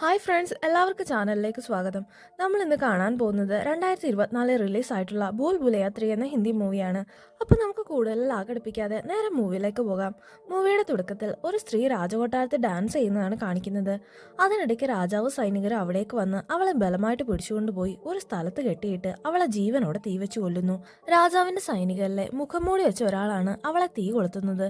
Hi friends എല്ലാവർക്കും ചാനലിലേക്ക് സ്വാഗതം. നമ്മൾ ഇന്ന് കാണാൻ പോകുന്നത് രണ്ടായിരത്തി ഇരുപത്തിനാലിൽ റിലീസായിട്ടുള്ള ബോൽ ബുലയാത്രി എന്ന ഹിന്ദി മൂവിയാണ്. അപ്പോൾ നമുക്ക് കൂടുതൽ ലാഘടിപ്പിക്കാതെ നേരെ മൂവിയിലേക്ക് പോകാം. മൂവിയുടെ തുടക്കത്തിൽ ഒരു സ്ത്രീ രാജകൊട്ടാരത്ത് ഡാൻസ് ചെയ്യുന്നതാണ് കാണിക്കുന്നത്. അതിനിടയ്ക്ക് രാജാവ് സൈനികർ അവിടേക്ക് വന്ന് അവളെ ബലമായിട്ട് പിടിച്ചുകൊണ്ടുപോയി ഒരു സ്ഥലത്ത് കെട്ടിയിട്ട് അവളെ ജീവനോടെ തീ വെച്ച് കൊല്ലുന്നു. രാജാവിന്റെ സൈനികരിലെ മുഖംമൂടി വെച്ച ഒരാളാണ് അവളെ തീ കൊളുത്തുന്നത്.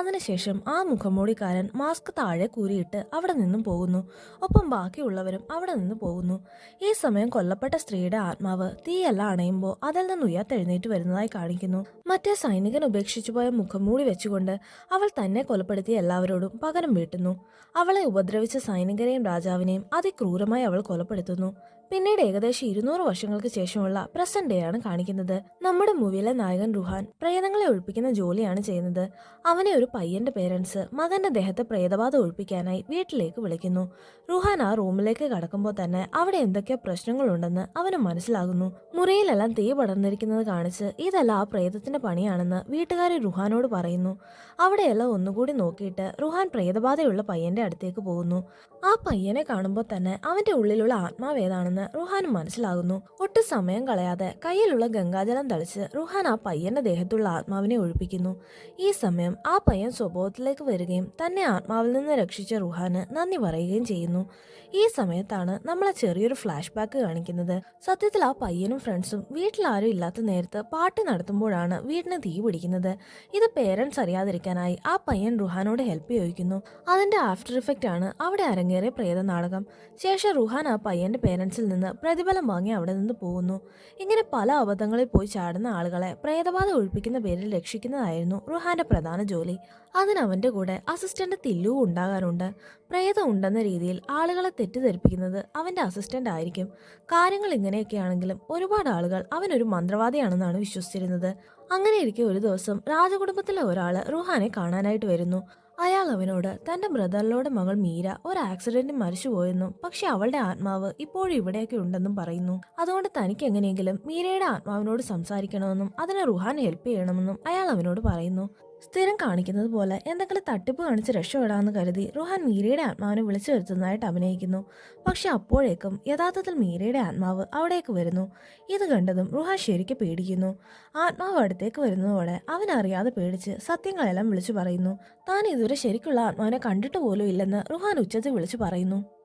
അതിനുശേഷം ആ മുഖംമൂടിക്കാരൻ മാസ്ക് താഴെ കൂരിയിട്ട് അവിടെ നിന്നും പോകുന്നു. ഒപ്പം ബാക്കിയുള്ളവരും അവിടെ നിന്ന് പോകുന്നു. ഈ സമയം കൊല്ലപ്പെട്ട സ്ത്രീയുടെ ആത്മാവ് തീയല്ല അണയുമ്പോൾ അതിൽ നിന്ന് ഉയർത്തെഴുന്നേറ്റ് വരുന്നതായി കാണിക്കുന്നു. മറ്റേ സൈനികൻ ഉപേക്ഷിച്ചു പോയ മുഖംമൂടി വെച്ചുകൊണ്ട് അവൾ തന്നെ കൊലപ്പെടുത്തിയ എല്ലാവരോടും പകരം വീട്ടുന്നു. അവളെ ഉപദ്രവിച്ച സൈനികരെയും രാജാവിനെയും അതിക്രൂരമായി അവൾ കൊലപ്പെടുത്തുന്നു. പിന്നീട് ഏകദേശം ഇരുന്നൂറ് വർഷങ്ങൾക്ക് ശേഷമുള്ള പ്രസന്റ് ഡേ ആണ് കാണിക്കുന്നത്. നമ്മുടെ മൂവിയിലെ നായകൻ റുഹാൻ പ്രേതങ്ങളെ ഒഴിപ്പിക്കുന്ന ജോലിയാണ് ചെയ്യുന്നത്. അവനെ ഒരു പയ്യന്റെ പേരൻസ് മകന്റെ ദേഹത്തെ പ്രേതബാധ ഒഴിപ്പിക്കാനായി വീട്ടിലേക്ക് വിളിക്കുന്നു. റുഹാൻ ആ റൂമിലേക്ക് കടക്കുമ്പോൾ തന്നെ അവിടെ എന്തൊക്കെ പ്രശ്നങ്ങളുണ്ടെന്ന് അവന് മനസ്സിലാകുന്നു. മുറിയിലെല്ലാം തീ പടർന്നിരിക്കുന്നത് കാണിച്ച് ഇതെല്ലാം ആ പ്രേതത്തിന്റെ പണിയാണെന്ന് വീട്ടുകാരി റുഹാനോട് പറയുന്നു. അവിടെയെല്ലാം ഒന്നുകൂടി നോക്കിയിട്ട് റുഹാൻ പ്രേതബാധയുള്ള പയ്യന്റെ അടുത്തേക്ക് പോകുന്നു. ആ പയ്യനെ കാണുമ്പോൾ തന്നെ അവന്റെ ഉള്ളിലുള്ള ആത്മാവേതാണെന്ന് റുഹാൻ മനസ്സിലാകുന്നു. ഒട്ടും സമയം കളയാതെ കയ്യിലുള്ള ഗംഗാജലം തളിച്ച് റുഹാൻ ആ പയ്യന്റെ ദേഹത്തുള്ള ആത്മാവിനെ ഒഴിപ്പിക്കുന്നു. ഈ സമയം ആ പയ്യൻ സ്വഭാവത്തിലേക്ക് വരികയും തന്നെ ആത്മാവിൽ നിന്ന് രക്ഷിച്ച റുഹാന് നന്ദി പറയുകയും ചെയ്യുന്നു. ഈ സമയത്താണ് നമ്മളെ ചെറിയൊരു ഫ്ലാഷ് ബാക്ക് കാണിക്കുന്നത്. സത്യത്തിൽ ആ പയ്യനും ഫ്രണ്ട്സും വീട്ടിലാരും ഇല്ലാത്ത നേരത്ത് പാട്ട് നടത്തുമ്പോഴാണ് വീടിന് തീ പിടിക്കുന്നത്. ഇത് പേരൻസ് അറിയാതിരിക്കാനായി ആ പയ്യൻ റുഹാനോട് ഹെൽപ്പ് ചോദിക്കുന്നു. അതിന്റെ ആഫ്റ്റർ ഇഫക്റ്റ് ആണ് അവിടെ അരങ്ങേറിയ പ്രേത നാടകം ശേഷം റുഹാൻ ആ പയ്യന്റെ പേരൻസിൽ നിന്ന് പ്രതിഫലം വാങ്ങി അവിടെ നിന്ന് പോകുന്നു. ഇങ്ങനെ പല അബദ്ധങ്ങളിൽ പോയി ചാടുന്ന ആളുകളെ പ്രേതബാധ ഒഴിപ്പിക്കുന്ന പേരിൽ രക്ഷിക്കുന്നതായിരുന്നു റുഹാന്റെ പ്രധാന ജോലി. അതിനവന്റെ കൂടെ അസിസ്റ്റന്റ് തില്ലു ഉണ്ടാകാറുണ്ട്. പ്രേതം ഉണ്ടെന്ന രീതിയിൽ ആളുകളെ തെറ്റിദ്ധരിപ്പിക്കുന്നത് അവന്റെ അസിസ്റ്റന്റ് ആയിരിക്കും. കാര്യങ്ങൾ ഇങ്ങനെയൊക്കെയാണെങ്കിലും ഒരുപാട് ആളുകൾ അവനൊരു മന്ത്രവാദിയാണെന്നാണ് വിശ്വസിച്ചിരുന്നത്. അങ്ങനെയിരിക്കെ ഒരു ദിവസം രാജകുടുംബത്തിലെ ഒരാൾ റുഹാനെ കാണാനായിട്ട് വരുന്നു. അയാൾ അവനോട് തന്റെ ബ്രദറിലൂടെ മകൾ മീര ഒരു ആക്സിഡന്റിൽ മരിച്ചുപോയെന്നും പക്ഷെ അവളുടെ ആത്മാവ് ഇപ്പോഴും ഇവിടെയൊക്കെ ഉണ്ടെന്നും പറയുന്നു. അതുകൊണ്ട് തനിക്ക് എങ്ങനെയെങ്കിലും മീരയുടെ ആത്മാവിനോട് സംസാരിക്കണമെന്നും അതിനെ റുഹാൻ ഹെൽപ്പ് ചെയ്യണമെന്നും അയാൾ അവനോട് പറയുന്നു. സ്ഥിരം കാണിക്കുന്നത് പോലെ എന്തെങ്കിലും തട്ടിപ്പ് കാണിച്ച് രക്ഷപ്പെടാമെന്ന് കരുതി റുഹാൻ മീരയുടെ ആത്മാവിനെ വിളിച്ചു വരുത്തുന്നതായിട്ട് അഭിനയിക്കുന്നു. പക്ഷെ അപ്പോഴേക്കും യഥാർത്ഥത്തിൽ മീരയുടെ ആത്മാവ് അവിടേക്ക് വരുന്നു. ഇത് കണ്ടതും റുഹാൻ ശരിക്കും പേടിക്കുന്നു. ആത്മാവ് അടുത്തേക്ക് വരുന്നതോടെ അവൻ അറിയാതെ പേടിച്ച് സത്യങ്ങളെല്ലാം വിളിച്ചു പറയുന്നു. താൻ ഇതുവരെ ശരിക്കുള്ള ആത്മാവിനെ കണ്ടിട്ട് പോലും ഇല്ലെന്ന് റുഹാൻ ഉച്ചത്തിൽ വിളിച്ചു പറയുന്നു.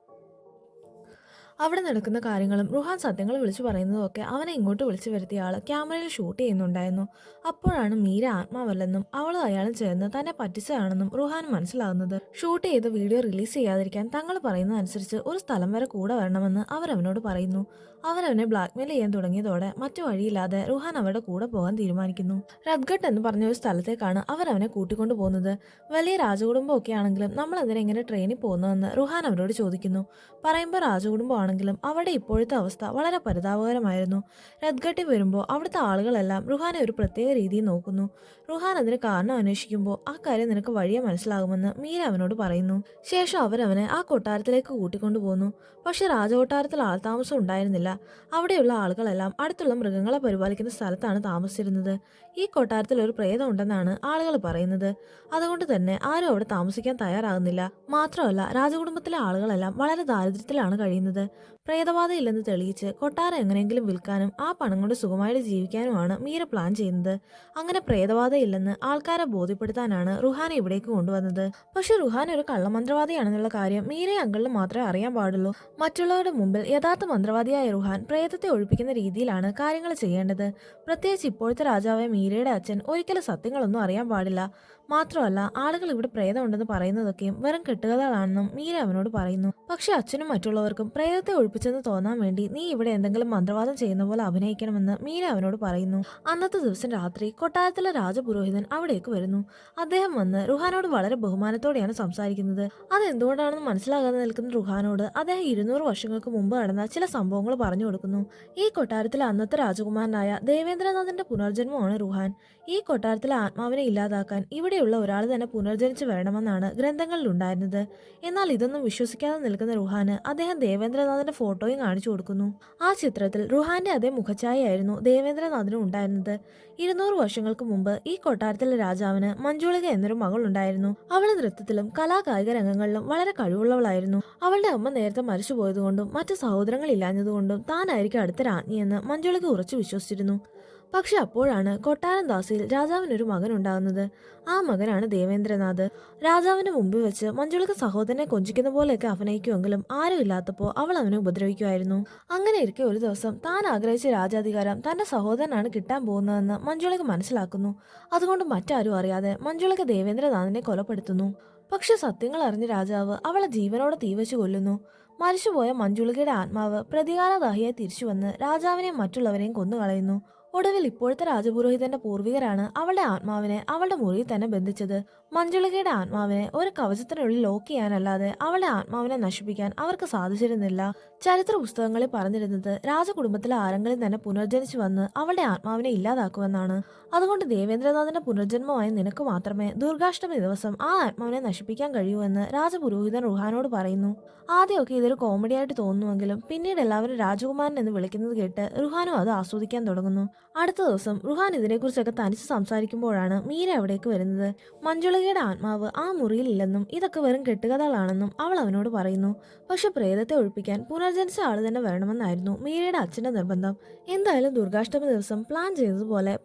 അവിടെ നടക്കുന്ന കാര്യങ്ങളും റുഹാൻ സത്യങ്ങൾ വിളിച്ചു പറയുന്നതൊക്കെ അവനെ ഇങ്ങോട്ട് വിളിച്ചു വരുത്തിയ ആൾ ക്യാമറയിൽ ഷൂട്ട് ചെയ്യുന്നുണ്ടായിരുന്നു. അപ്പോഴാണ് മീര ആത്മാവല്ലെന്നും അവളും അയാളും ചേർന്ന് തന്നെ പറ്റിച്ചതാണെന്നും റുഹാൻ മനസ്സിലാകുന്നത്. ഷൂട്ട് ചെയ്ത വീഡിയോ റിലീസ് ചെയ്യാതിരിക്കാൻ തങ്ങൾ പറയുന്നതനുസരിച്ച് ഒരു സ്ഥലം വരെ കൂടെ വരണമെന്ന് അവരവനോട് പറയുന്നു. അവരവനെ ബ്ലാക്ക്മെയിൽ ചെയ്യാൻ തുടങ്ങിയതോടെ മറ്റു വഴിയില്ലാതെ റുഹാൻ അവരുടെ കൂടെ പോകാൻ തീരുമാനിക്കുന്നു. റദ്ഗട്ട് എന്ന് പറഞ്ഞ ഒരു സ്ഥലത്തേക്കാണ് അവരവനെ കൂട്ടിക്കൊണ്ടു പോകുന്നത്. വലിയ രാജകുടുംബം ഒക്കെ ആണെങ്കിലും നമ്മൾ അതിനെ എങ്ങനെ ട്രെയിനിൽ പോകുന്നതെന്ന് റുഹാൻ അവരോട് ചോദിക്കുന്നു. പറയുമ്പോൾ രാജകുടുംബം ആണെങ്കിലും അവിടെ ഇപ്പോഴത്തെ അവസ്ഥ വളരെ പരിതാപകരമായിരുന്നു. റദ്ഗട്ടിൽ വരുമ്പോൾ അവിടുത്തെ ആളുകളെല്ലാം റുഹാനെ ഒരു പ്രത്യേക രീതിയിൽ നോക്കുന്നു. റുഹാൻ അതിന് കാരണം അന്വേഷിക്കുമ്പോൾ ആ കാര്യം നിനക്ക് വഴിയെ മനസ്സിലാകുമെന്ന് മീര അവനോട് പറയുന്നു. ശേഷം അവരവനെ ആ കൊട്ടാരത്തിലേക്ക് കൂട്ടിക്കൊണ്ടു പോകുന്നു പക്ഷെ രാജകൊട്ടാരത്തിൽ ആൾതാമസം ഉണ്ടായിരുന്നില്ല. അവിടെയുള്ള ആളുകളെല്ലാം അടുത്തുള്ള മൃഗങ്ങളെ പരിപാലിക്കുന്ന സ്ഥലത്താണ് താമസിച്ചിരുന്നത്. ഈ കൊട്ടാരത്തിൽ ഒരു പ്രേതം ഉണ്ടെന്നാണ് ആളുകൾ പറയുന്നത്. അതുകൊണ്ട് തന്നെ ആരും അവിടെ താമസിക്കാൻ തയ്യാറാകുന്നില്ല. മാത്രമല്ല രാജകുടുംബത്തിലെ ആളുകളെല്ലാം വളരെ ദാരിദ്ര്യത്തിലാണ് കഴിയുന്നത്. പ്രേതബാധയില്ലെന്ന് തെളിയിച്ച് കൊട്ടാരം എങ്ങനെയെങ്കിലും വിൽക്കാനും ആ പണം കൊണ്ട് സുഖമായിട്ട് ജീവിക്കാനുമാണ് മീര പ്ലാൻ ചെയ്യുന്നത്. അങ്ങനെ പ്രേതബാധയില്ലെന്ന് ആൾക്കാരെ ബോധ്യപ്പെടുത്താനാണ് റുഹാനെ ഇവിടേക്ക് കൊണ്ടുവന്നത്. പക്ഷെ റുഹാൻ ഒരു കള്ളമന്ത്രവാദിയാണെന്നുള്ള കാര്യം മീരയെ അങ്കിളിന് മാത്രമേ അറിയാൻ പാടുള്ളൂ. മറ്റുള്ളവരുടെ മുമ്പിൽ യഥാർത്ഥ മന്ത്രവാദിയായ റുഹാൻ പ്രേതത്തെ ഒഴിപ്പിക്കുന്ന രീതിയിലാണ് കാര്യങ്ങൾ ചെയ്യേണ്ടത്. പ്രത്യേകിച്ച് ഇപ്പോഴത്തെ രാജാവായ മീരയുടെ അച്ഛൻ ഒരിക്കലും സത്യങ്ങളൊന്നും അറിയാൻ പാടില്ല. മാത്രമല്ല ആളുകൾ ഇവിടെ പ്രേതമുണ്ടെന്ന് പറയുന്നതൊക്കെയും വെറും കെട്ടുകഥകളാണെന്നും മീര അവനോട് പറയുന്നു. പക്ഷെ അച്ഛനും മറ്റുള്ളവർക്കും പ്രേതത്തെ ഒഴിപ്പിച്ചെന്ന് തോന്നാൻ വേണ്ടി നീ ഇവിടെ എന്തെങ്കിലും മന്ത്രവാദം ചെയ്യുന്ന പോലെ അഭിനയിക്കണമെന്ന് മീര അവനോട് പറയുന്നു. അന്നത്തെ ദിവസം രാത്രി കൊട്ടാരത്തിലെ രാജപുരോഹിതൻ അവിടേക്ക് വരുന്നു. അദ്ദേഹം വന്ന് റുഹാനോട് വളരെ ബഹുമാനത്തോടെയാണ് സംസാരിക്കുന്നത്. അതെന്തുകൊണ്ടാണെന്ന് മനസ്സിലാകാതെ നിൽക്കുന്ന റുഹാനോട് അദ്ദേഹം ഇരുന്നൂറ് വർഷങ്ങൾക്ക് മുമ്പ് നടന്ന ചില സംഭവങ്ങൾ പറഞ്ഞു കൊടുക്കുന്നു. ഈ കൊട്ടാരത്തിലെ അന്നത്തെ രാജകുമാരനായ ദേവേന്ദ്രനാഥിന്റെ പുനർജന്മമാണ് റുഹാൻ. ഈ കൊട്ടാരത്തിലെ ആത്മാവിനെ ഇല്ലാതാക്കാൻ ഇവിടെയുള്ള ഒരാൾ തന്നെ പുനർജനിച്ചു വരണമെന്നാണ് ഗ്രന്ഥങ്ങളിലുണ്ടായിരുന്നത്. എന്നാൽ ഇതൊന്നും വിശ്വസിക്കാതെ നിൽക്കുന്ന റുഹാന് അദ്ദേഹം ദേവേന്ദ്രനാഥിന്റെ ഫോട്ടോയും കാണിച്ചു കൊടുക്കുന്നു. ആ ചിത്രത്തിൽ റുഹാന്റെ അതേ മുഖഛായയായിരുന്നു ദേവേന്ദ്രനാഥിനും ഉണ്ടായിരുന്നത്. ഇരുന്നൂറ് വർഷങ്ങൾക്ക് മുമ്പ് ഈ കൊട്ടാരത്തിലെ രാജാവിന് മഞ്ജുളിക എന്നൊരു മകൾ ഉണ്ടായിരുന്നു. അവൾ നൃത്തത്തിലും കലാകായിക രംഗങ്ങളിലും വളരെ കഴിവുള്ളവളായിരുന്നു. അവളുടെ അമ്മ നേരത്തെ മരിച്ചുപോയതുകൊണ്ടും മറ്റു സഹോദരങ്ങൾ ഇല്ലാഞ്ഞതുകൊണ്ടും താനായിരിക്കും അടുത്ത രാജ്ഞിയെന്ന് മഞ്ജുളിക ഉറച്ചു വിശ്വസിച്ചിരുന്നു. പക്ഷെ അപ്പോഴാണ് കൊട്ടാരം ദാസിയിൽ രാജാവിനൊരു മകൻ ഉണ്ടാകുന്നത്. ആ മകനാണ് ദേവേന്ദ്രനാഥ്. രാജാവിന്റെ മുമ്പിൽ വെച്ച് മഞ്ജുളിക സഹോദരനെ കൊഞ്ചിക്കുന്ന പോലെയൊക്കെ അഭിനയിക്കുമെങ്കിലും ആരും ഇല്ലാത്തപ്പോൾ അവൾ അവനെ ഉപദ്രവിക്കുമായിരുന്നു. അങ്ങനെ ഇരിക്കെ ഒരു ദിവസം താൻ ആഗ്രഹിച്ച രാജാധികാരം തന്റെ സഹോദരനാണ് കിട്ടാൻ പോകുന്നതെന്ന് മഞ്ജുളിക മനസ്സിലാക്കുന്നു. അതുകൊണ്ട് മറ്റാരും അറിയാതെ മഞ്ജുളിക ദേവേന്ദ്രനാഥിനെ കൊലപ്പെടുത്തുന്നു. പക്ഷെ സത്യങ്ങൾ അറിഞ്ഞ രാജാവ് അവളെ ജീവനോടെ തീവച്ചു കൊല്ലുന്നു. മരിച്ചുപോയ മഞ്ജുളികയുടെ ആത്മാവ് പ്രതികാരദാഹിയായി തിരിച്ചുവന്ന് രാജാവിനെയും മറ്റുള്ളവരെയും കൊന്നുകളയുന്നു. ഒടുവിൽ ഇപ്പോഴത്തെ രാജപുരോഹിതന്റെ പൂർവികരാണ് അവളുടെ ആത്മാവിനെ അവളുടെ മുറിയിൽ തന്നെ ബന്ധിച്ചത്. മഞ്ജുളികയുടെ ആത്മാവിനെ ഒരു കവചത്തിനുള്ളിൽ ലോക്ക് ചെയ്യാനല്ലാതെ അവളുടെ ആത്മാവിനെ നശിപ്പിക്കാൻ അവർക്ക് സാധിച്ചിരുന്നില്ല. ചരിത്ര പുസ്തകങ്ങളിൽ പറഞ്ഞിരുന്നത് രാജകുടുംബത്തിലെ ആരെങ്കിലും തന്നെ പുനർജനിച്ചു വന്ന് അവളുടെ ആത്മാവിനെ ഇല്ലാതാക്കുമെന്നാണ്. അതുകൊണ്ട് ദേവേന്ദ്രനാഥിന്റെ പുനർജന്മമായ നിനക്ക് മാത്രമേ ദുർഗാഷ്ടമി ദിവസം ആ ആത്മാവിനെ നശിപ്പിക്കാൻ കഴിയൂ എന്ന് രാജപുരോഹിതൻ റുഹാനോട് പറയുന്നു. ആദ്യമൊക്കെ ഇതൊരു കോമഡിയായിട്ട് തോന്നുമെങ്കിലും പിന്നീട് എല്ലാവരും രാജകുമാരൻ എന്ന് വിളിക്കുന്നത് കേട്ട് റുഹാനും അത് ആസ്വദിക്കാൻ തുടങ്ങുന്നു. അടുത്ത ദിവസം റുഹാൻ ഇതിനെക്കുറിച്ചൊക്കെ തനിച്ച് സംസാരിക്കുമ്പോഴാണ് മീര അവിടേക്ക് വരുന്നത്. മഞ്ജുളികയുടെ ആത്മാവ് ആ മുറിയിലില്ലെന്നും ഇതൊക്കെ വെറും കെട്ടുകഥകളാണെന്നും അവൾ അവനോട് പറയുന്നു. പക്ഷെ പ്രേതത്തെ ഒഴിപ്പിക്കാൻ പുനർജനിച്ച ആൾ തന്നെ വേണമെന്നായിരുന്നു മീരയുടെ അച്ഛന്റെ നിർബന്ധം. എന്തായാലും ദുർഗാഷ്ടമി ദിവസം പ്ലാൻ ചെയ്തതുപോലെ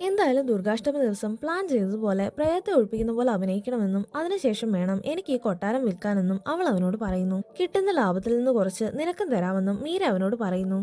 എന്തായാലും ദുർഗാഷ്ടമി ദിവസം പ്ലാൻ ചെയ്തതുപോലെ പ്രേതത്തെ ഒഴിപ്പിക്കുന്ന പോലെ അഭിനയിക്കണമെന്നും അതിനുശേഷം വേണം എനിക്ക് ഈ കൊട്ടാരം വിൽക്കാനെന്നും അവൾ അവനോട് പറയുന്നു. കിട്ടുന്ന ലാഭത്തിൽ നിന്ന് കുറച്ച് നിനക്കും തരാമെന്നും മീര അവനോട് പറയുന്നു.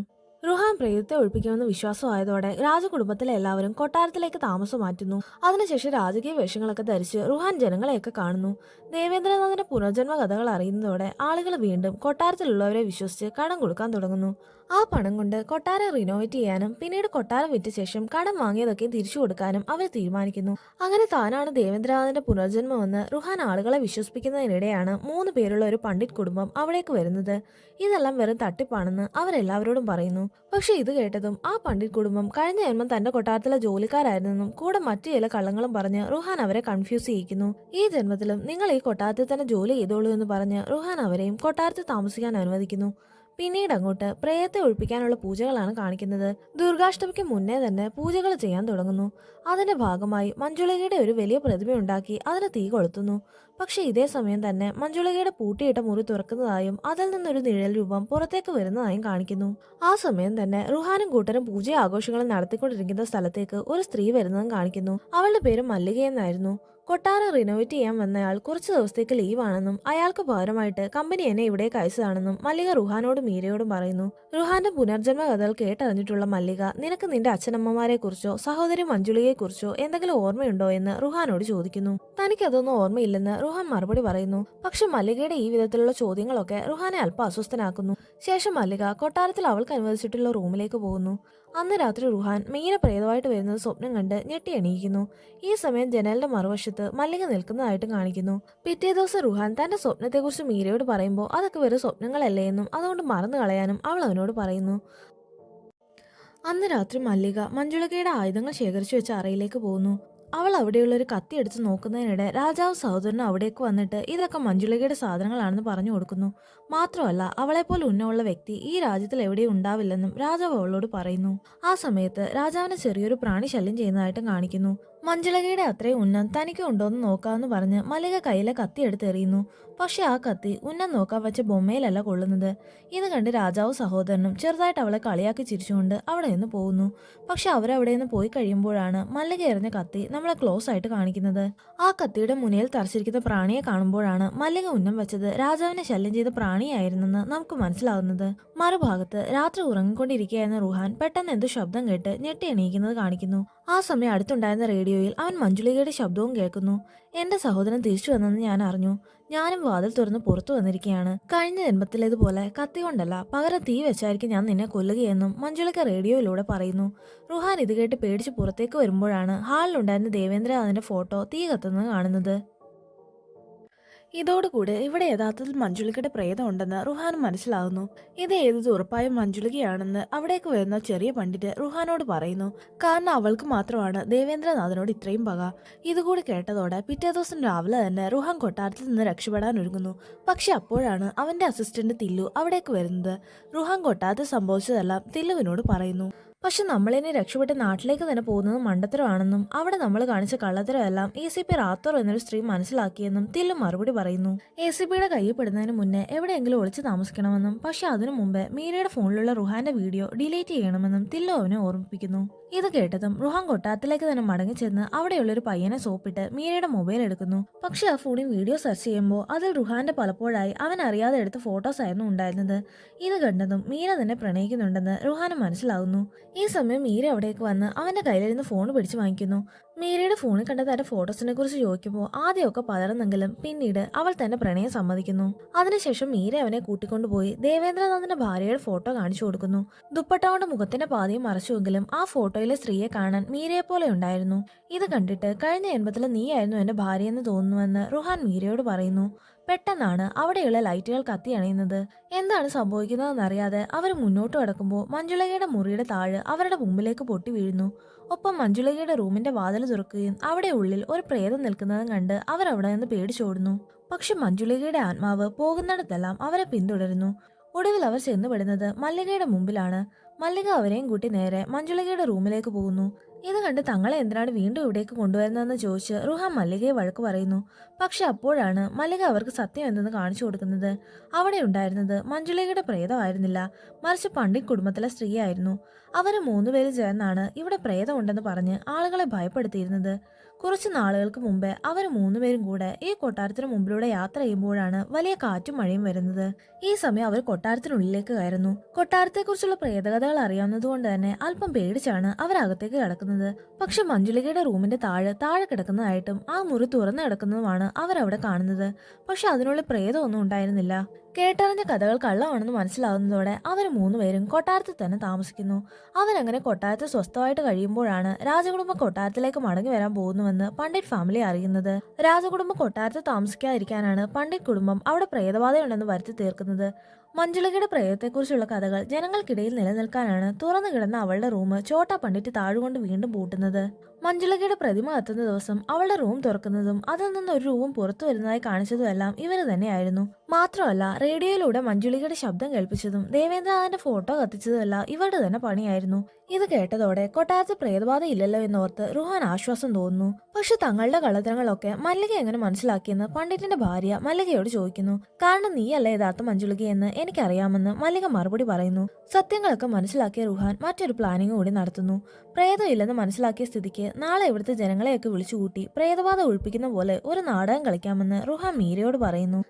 റുഹാൻ പ്രേതത്തെ ഒഴിപ്പിക്കുമെന്ന് വിശ്വാസമായതോടെ രാജകുടുംബത്തിലെ എല്ലാവരും കൊട്ടാരത്തിലേക്ക് താമസം മാറ്റുന്നു. അതിനുശേഷം രാജകീയ വേഷങ്ങളൊക്കെ ധരിച്ച് റുഹാൻ ജനങ്ങളെയൊക്കെ കാണുന്നു. ദേവേന്ദ്രനാഥിന്റെ പുനർജന്മ കഥകൾ അറിയുന്നതോടെ ആളുകൾ വീണ്ടും കൊട്ടാരത്തിലുള്ളവരെ വിശ്വസിച്ച് കടം കൊടുക്കാൻ തുടങ്ങുന്നു. ആ പണം കൊണ്ട് കൊട്ടാരം റിനോവേറ്റ് ചെയ്യാനും പിന്നീട് കൊട്ടാരം വിറ്റ ശേഷം കടം വാങ്ങിയതൊക്കെ തിരിച്ചു കൊടുക്കാനും അവർ തീരുമാനിക്കുന്നു. അങ്ങനെ താനാണ് ദേവേന്ദ്രനാഥിന്റെ പുനർജന്മമെന്ന് റുഹാൻ ആളുകളെ വിശ്വസിപ്പിക്കുന്നതിനിടെയാണ് മൂന്ന് പേരുള്ള ഒരു പണ്ഡിറ്റ് കുടുംബം അവിടേക്ക് വരുന്നത്. ഇതെല്ലാം വെറും തട്ടിപ്പാണെന്ന് അവരെല്ലാവരോടും പറയുന്നു. പക്ഷെ ഇത് കേട്ടതും ആ പണ്ഡിറ്റ് കുടുംബം കഴിഞ്ഞ ജന്മം തന്റെ കൊട്ടാരത്തിലെ ജോലിക്കാരായിരുന്നെന്നും കൂടെ മറ്റു ചില കള്ളങ്ങളും പറഞ്ഞ് റുഹാൻ അവരെ കൺഫ്യൂസ് ചെയ്യിക്കുന്നു. ഈ ജന്മത്തിലും നിങ്ങൾ ഈ കൊട്ടാരത്തിൽ തന്നെ ജോലി ചെയ്തോളൂ എന്ന് പറഞ്ഞ് റുഹാൻ അവരെയും കൊട്ടാരത്തിൽ താമസിക്കാൻ അനുവദിക്കുന്നു. പിന്നീട് അങ്ങോട്ട് പ്രേയത്തെ ഒഴിപ്പിക്കാനുള്ള പൂജകളാണ് കാണിക്കുന്നത്. ദുർഗാഷ്ടമിക്ക് മുന്നേ തന്നെ പൂജകൾ ചെയ്യാൻ തുടങ്ങുന്നു. അതിന്റെ ഭാഗമായി മഞ്ജുളികയുടെ ഒരു വലിയ പ്രതിമ ഉണ്ടാക്കി അതിന് തീ കൊളുത്തുന്നു. പക്ഷെ ഇതേ സമയം തന്നെ മഞ്ജുളികയുടെ പൂട്ടിയിട്ട മുറി തുറക്കുന്നതായും അതിൽ നിന്നൊരു നിഴൽ രൂപം പുറത്തേക്ക് വരുന്നതായും കാണിക്കുന്നു. ആ സമയം തന്നെ റുഹാനും കൂട്ടരും പൂജ ആഘോഷങ്ങളും നടത്തിക്കൊണ്ടിരിക്കുന്ന സ്ഥലത്തേക്ക് ഒരു സ്ത്രീ വരുന്നതും കാണിക്കുന്നു. അവളുടെ പേര് മല്ലിക എന്നായിരുന്നു കൊട്ടാരം റിനോവേറ്റ് ചെയ്യാൻ വന്നയാൾ കുറച്ച് ദിവസത്തേക്ക് ലീവാണെന്നും അയാൾക്ക് പകരമായിട്ട് കമ്പനി എന്നെ ഇവിടേക്ക് അയച്ചതാണെന്നും മല്ലിക റുഹാനോടും മീരയോടും പറയുന്നു. റുഹാന്റെ പുനർജന്മ കഥകൾ കേട്ടറിഞ്ഞിട്ടുള്ള മല്ലിക നിനക്ക് നിന്റെ അച്ഛനമ്മമാരെ കുറിച്ചോ സഹോദരി മഞ്ജുളിയെ കുറിച്ചോ എന്തെങ്കിലും ഓർമ്മയുണ്ടോ? എന്ന് റുഹാനോട് ചോദിക്കുന്നു. തനിക്കതൊന്നും ഓർമ്മയില്ലെന്ന് റുഹാൻ മറുപടി പറയുന്നു. പക്ഷെ മല്ലികയുടെ ഈ വിധത്തിലുള്ള ചോദ്യങ്ങളൊക്കെ റുഹാനെ അല്പം അസ്വസ്ഥനാക്കുന്നു. ശേഷം മല്ലിക കൊട്ടാരത്തിൽ അവൾക്ക് അനുവദിച്ചിട്ടുള്ള റൂമിലേക്ക് പോകുന്നു. അന്ന് രാത്രി റുഹാൻ മീന പ്രേതമായിട്ട് വരുന്നത് സ്വപ്നം കണ്ട് ഞെട്ടി എണീക്കുന്നു. ഈ സമയം ജനലിന്റെ മറുവശത്ത് മല്ലിക നിൽക്കുന്നതായിട്ട് കാണിക്കുന്നു. പിറ്റേ ദിവസം റുഹാൻ തന്റെ സ്വപ്നത്തെക്കുറിച്ച് മീരയോട് പറയുമ്പോൾ അതൊക്കെ വെറും സ്വപ്നങ്ങളല്ലേ എന്നും അതുകൊണ്ട് മറന്നു കളയാനും അവൾ അവനോട് പറയുന്നു. അന്ന് രാത്രി മല്ലിക മഞ്ജുളകയുടെ ആയുധങ്ങൾ ശേഖരിച്ചു വെച്ച അറയിലേക്ക് പോകുന്നു. അവൾ അവിടെയുള്ള ഒരു കത്തി എടുത്ത് നോക്കുന്നതിനിടെ രാജാവ് സഹോദരനും അവിടേക്ക് വന്നിട്ട് ഇതൊക്കെ മഞ്ജുളികയുടെ സാധനങ്ങളാണെന്ന് പറഞ്ഞു കൊടുക്കുന്നു. മാത്രമല്ല അവളെപ്പോലെ ഉന്നമുള്ള വ്യക്തി ഈ രാജ്യത്തിൽ എവിടെയും ഉണ്ടാവില്ലെന്നും രാജാവ് അവളോട് പറയുന്നു. ആ സമയത്ത് രാജാവിനെ ചെറിയൊരു പ്രാണി ശല്യം ചെയ്യുന്നതായിട്ടും കാണിക്കുന്നു. മഞ്ജുളകയുടെ അത്രയും ഉന്നം തനിക്ക് ഉണ്ടോയെന്ന് നോക്കാമെന്ന് പറഞ്ഞ് മല്ലിക കയ്യിലെ കത്തി എടുത്തെറിയുന്നു. പക്ഷെ ആ കത്തി ഉന്നം നോക്കാൻ വെച്ച ബൊമ്മയിലല്ല കൊള്ളുന്നത്. ഇത് കണ്ട് രാജാവ് സഹോദരനും ചെറുതായിട്ട് അവളെ കളിയാക്കി ചിരിച്ചുകൊണ്ട് അവിടെ നിന്ന് പോകുന്നു. പക്ഷെ അവരവിടെ നിന്ന് പോയി കഴിയുമ്പോഴാണ് മല്ലിക എറിഞ്ഞ കത്തി നമ്മളെ ക്ലോസ് ആയിട്ട് കാണിക്കുന്നത്. ആ കത്തിയുടെ മുനയിൽ തറച്ചിരിക്കുന്ന പ്രാണിയെ കാണുമ്പോഴാണ് മല്ലിക ഉന്നം വെച്ചത് രാജാവിനെ ശല്യം ചെയ്ത പ്രാണിയായിരുന്നെന്ന് നമുക്ക് മനസ്സിലാവുന്നത്. മറുഭാഗത്ത് രാത്രി ഉറങ്ങിക്കൊണ്ടിരിക്കുകയായിരുന്ന റുഹാൻ പെട്ടെന്ന് എന്തോ ശബ്ദം കേട്ട് ഞെട്ടി എണീക്കുന്നത് കാണിക്കുന്നു. ആ സമയം അടുത്തുണ്ടായിരുന്ന റേഡിയോയിൽ അവൻ മഞ്ജുളികയുടെ ശബ്ദവും കേൾക്കുന്നു. എന്റെ സഹോദരൻ തിരിച്ചു വന്നെന്ന് ഞാൻ അറിഞ്ഞു. ഞാനും വാതിൽ തുറന്ന് പുറത്തു വന്നിരിക്കുകയാണ്. കഴിഞ്ഞ ജന്മത്തിലേതുപോലെ കത്തി കൊണ്ടല്ല പകരം തീ വെച്ചായിരിക്കും ഞാൻ നിന്നെ കൊല്ലുകയെന്നും മഞ്ജുളിക്ക റേഡിയോയിലൂടെ പറയുന്നു. റുഹാൻ ഇത് കേട്ട് പേടിച്ച് പുറത്തേക്ക് വരുമ്പോഴാണ് ഹാളിലുണ്ടായിരുന്ന ദേവേന്ദ്രനാഥിന്റെ ഫോട്ടോ തീ കത്തുന്നത് കാണുന്നത്. ഇതോടുകൂടി ഇവിടെ യഥാർത്ഥത്തിൽ മഞ്ജുളികയുടെ പ്രേതം ഉണ്ടെന്ന് റുഹാൻ മനസ്സിലാകുന്നു. ഇത് ഏതത് ഉറപ്പായും മഞ്ജുളികയാണെന്ന് അവിടേക്ക് വരുന്ന ചെറിയ പണ്ഡിറ്റ് റുഹാനോട് പറയുന്നു. കാരണം അവൾക്ക് മാത്രമാണ് ദേവേന്ദ്രനാഥനോട് ഇത്രയും പക. ഇതുകൂടി കേട്ടതോടെ പിറ്റേ ദിവസം രാവിലെ തന്നെ റുഹാൻ കൊട്ടാരത്തിൽ നിന്ന് രക്ഷപ്പെടാൻ ഒരുങ്ങുന്നു. പക്ഷെ അപ്പോഴാണ് അവന്റെ അസിസ്റ്റന്റ് തില്ലു അവിടേക്ക് വരുന്നത്. റുഹാൻ കൊട്ടാരത്തിൽ സംഭവിച്ചതെല്ലാം തില്ലുവിനോട് പറയുന്നു. പക്ഷെ നമ്മളിനി രക്ഷപ്പെട്ട് നാട്ടിലേക്ക് തന്നെ പോകുന്നത് മണ്ടത്തരമാണെന്നും അവിടെ നമ്മൾ കാണിച്ച കള്ളത്തരമെല്ലാം എ സി പി റാത്തോർ എന്നൊരു സ്ത്രീ മനസ്സിലാക്കിയെന്നും തില്ലു മറുപടി പറയുന്നു. എ സി പിയുടെ കയ്യപ്പെടുന്നതിന് മുന്നേ എവിടെയെങ്കിലും ഒളിച്ചു താമസിക്കണമെന്നും പക്ഷെ അതിനു മുമ്പേ മീരയുടെ ഫോണിലുള്ള റുഹാന്റെ വീഡിയോ ഡിലീറ്റ് ചെയ്യണമെന്നും തില്ലു അവനെ ഓർമ്മിപ്പിക്കുന്നു. ഇത് കേട്ടതും റുഹാൻ കൊട്ടാരത്തിലേക്ക് തന്നെ മടങ്ങി ചെന്ന് അവിടെയുള്ളൊരു പയ്യനെ സോപ്പിട്ട് മീരയുടെ മൊബൈൽ എടുക്കുന്നു. പക്ഷെ ആ ഫോണിൽ വീഡിയോ സെർച്ച് ചെയ്യുമ്പോൾ അതിൽ റുഹാന്റെ പലപ്പോഴായി അവൻ അറിയാതെ എടുത്ത ഫോട്ടോസ് ആയിരുന്നു ഉണ്ടായിരുന്നത്. ഇത് കണ്ടതും മീര തന്നെ പ്രണയിക്കുന്നുണ്ടെന്ന് റുഹാന് മനസ്സിലാകുന്നു ഈ സമയം മീര അവിടേക്ക് വന്ന് അവന്റെ കയ്യിലിരുന്ന് ഫോൺ പിടിച്ചു വാങ്ങിക്കുന്നു. മീരയുടെ ഫോണിൽ കണ്ട തന്റെ ഫോട്ടോസിനെ കുറിച്ച് ചോദിക്കുമ്പോൾ ആദ്യമൊക്കെ പതറുന്നെങ്കിലും പിന്നീട് അവൾ തന്റെ പ്രണയം സമ്മതിക്കുന്നു. അതിനുശേഷം മീര അവനെ കൂട്ടിക്കൊണ്ടുപോയി ദേവേന്ദ്രനാഥിന്റെ ഭാര്യയുടെ ഫോട്ടോ കാണിച്ചു കൊടുക്കുന്നു. ദുപ്പട്ട കൊണ്ട് മുഖത്തിന്റെ പാതയും മറച്ചുവെങ്കിലും ആ ഫോട്ടോയിലെ സ്ത്രീയെ കാണാൻ മീരയെ പോലെ ഉണ്ടായിരുന്നു. ഇത് കണ്ടിട്ട് കഴിഞ്ഞ എൺപത്തിൽ നീയായിരുന്നു എന്റെ ഭാര്യയെന്ന് തോന്നുന്നുവെന്ന് റുഹാൻ മീരയോട് പറയുന്നു. പെട്ടെന്നാണ് അവിടെയുള്ള ലൈറ്റുകൾ കത്തിയണയുന്നത് എന്താണ് സംഭവിക്കുന്നതെന്നറിയാതെ അവർ മുന്നോട്ട് കടക്കുമ്പോൾ മഞ്ജുളകയുടെ മുറിയുടെ താഴ് അവരുടെ മുമ്പിലേക്ക് പൊട്ടി വീഴുന്നു. ഒപ്പം മഞ്ജുളകയുടെ റൂമിന്റെ വാതിൽ തുറക്കുകയും അവിടെ ഉള്ളിൽ ഒരു പ്രേതം നിൽക്കുന്നതും കണ്ട് അവർ അവിടെ നിന്ന് പേടിച്ചോടുന്നു. പക്ഷെ മഞ്ജുളികയുടെ ആത്മാവ് പോകുന്നിടത്തെല്ലാം അവരെ പിന്തുടരുന്നു. ഒടുവിൽ അവർ ചെന്നുപെടുന്നത് മല്ലികയുടെ മുമ്പിലാണ്. മല്ലിക അവരെയും കൂട്ടി നേരെ മഞ്ജുളികയുടെ റൂമിലേക്ക് പോകുന്നു. ഇത് കണ്ട് തങ്ങളെ എന്തിനാണ് വീണ്ടും ഇവിടേക്ക് കൊണ്ടുവരുന്നതെന്ന് ചോദിച്ച് റുഹ മല്ലികയെ വഴക്ക് പറയുന്നു. പക്ഷെ അപ്പോഴാണ് മല്ലിക അവർക്ക് സത്യം എന്തെന്ന് കാണിച്ചു കൊടുക്കുന്നത്. അവിടെ ഉണ്ടായിരുന്നത് മഞ്ജുളികയുടെ പ്രേതമായിരുന്നില്ല. മറിച്ച് പണ്ഡിറ്റ് കുടുംബത്തിലെ സ്ത്രീയായിരുന്നു. അവർ മൂന്നുപേരും ചേർന്നാണ് ഇവിടെ പ്രേതമുണ്ടെന്ന് പറഞ്ഞ് ആളുകളെ ഭയപ്പെടുത്തിയിരുന്നത്. കുറച്ച് നാളുകൾക്ക് മുമ്പേ അവർ മൂന്നുപേരും കൂടെ ഈ കൊട്ടാരത്തിന് മുമ്പിലൂടെ യാത്ര ചെയ്യുമ്പോഴാണ് വലിയ കാറ്റും മഴയും വരുന്നത്. ഈ സമയം അവർ കൊട്ടാരത്തിനുള്ളിലേക്ക് കയറുന്നു. കൊട്ടാരത്തെക്കുറിച്ചുള്ള പ്രേതകഥകൾ അറിയാവുന്നതുകൊണ്ട് തന്നെ അല്പം പേടിച്ചാണ് അവർ അകത്തേക്ക് കിടക്കുന്നത്. പക്ഷെ മഞ്ജുളികയുടെ റൂമിന്റെ താഴെ താഴെ കിടക്കുന്നതായിട്ടും ആ മുറി തുറന്നു കിടക്കുന്നതുമാണ് അവരവിടെ കാണുന്നത്. പക്ഷെ അതിനുള്ള പ്രേതമൊന്നും ഉണ്ടായിരുന്നില്ല. കേട്ടറിഞ്ഞ കഥകൾ കള്ളമാണെന്ന് മനസ്സിലാവുന്നതോടെ അവർ മൂന്നുപേരും കൊട്ടാരത്തിൽ തന്നെ താമസിക്കുന്നു. അവരങ്ങനെ കൊട്ടാരത്തിൽ സ്വസ്ഥമായിട്ട് കഴിയുമ്പോഴാണ് രാജകുടുംബ കൊട്ടാരത്തിലേക്ക് മടങ്ങി വരാൻ പോകുന്നുവെന്ന് പണ്ഡിറ്റ് ഫാമിലി അറിയുന്നത്. രാജകുടുംബ കൊട്ടാരത്തിൽ താമസിക്കാതിരിക്കാനാണ് പണ്ഡിറ്റ് കുടുംബം അവിടെ പ്രേതബാധയുണ്ടെന്ന് വരുത്തി തീർക്കുന്നത്. മഞ്ജുളികയുടെ പ്രേതത്തെക്കുറിച്ചുള്ള കഥകൾ ജനങ്ങൾക്കിടയിൽ നിലനിൽക്കാനാണ് തുറന്നു കിടന്ന അവളുടെ റൂം ചോട്ട പണ്ഡിറ്റ് താഴുകൊണ്ട് വീണ്ടും പൂട്ടുന്നത്. മഞ്ജുളികയുടെ പ്രതിമ എത്തുന്ന ദിവസം അവളുടെ റൂം തുറക്കുന്നതും അതിൽ നിന്ന് ഒരു രൂപം പുറത്തു വരുന്നതായി കാണിച്ചതുമെല്ലാം ഇവർ തന്നെയായിരുന്നു. മാത്രമല്ല റേഡിയോയിലൂടെ മഞ്ജുളികയുടെ ശബ്ദം കേൾപ്പിച്ചതും ദേവേന്ദ്രനാഥന്റെ ഫോട്ടോ കത്തിച്ചതുമല്ല ഇവരുടെ തന്നെ പണിയായിരുന്നു. ഇത് കേട്ടതോടെ കൊട്ടാരത്തിൽ പ്രേതബാധ ഇല്ലല്ലോ എന്നോർത്ത് റുഹാൻ ആശ്വാസം തോന്നുന്നു. പക്ഷെ തങ്ങളുടെ കള്ളത്തരങ്ങളൊക്കെ മല്ലിക എങ്ങനെ മനസ്സിലാക്കിയെന്ന് പണ്ഡിറ്റിന്റെ ഭാര്യ മല്ലികയോട് ചോദിക്കുന്നു. കാരണം നീയല്ല യഥാർത്ഥ മഞ്ജുളികയെന്ന് എനിക്കറിയാമെന്ന് മല്ലിക മറുപടി പറയുന്നു. സത്യങ്ങളൊക്കെ മനസ്സിലാക്കിയ റുഹാൻ മറ്റൊരു പ്ലാനിംഗ് കൂടി നടത്തുന്നു. പ്രേതം ഇല്ലെന്ന് മനസ്സിലാക്കിയ സ്ഥിതിക്ക് നാളെ ഇവിടുത്തെ ജനങ്ങളെയൊക്കെ വിളിച്ചുകൂട്ടി പ്രേതബാധ ഒഴിപ്പിക്കുന്ന പോലെ ഒരു നാടകം കളിക്കാമെന്ന് റുഹാൻ മീരയോട് പറയുന്നു.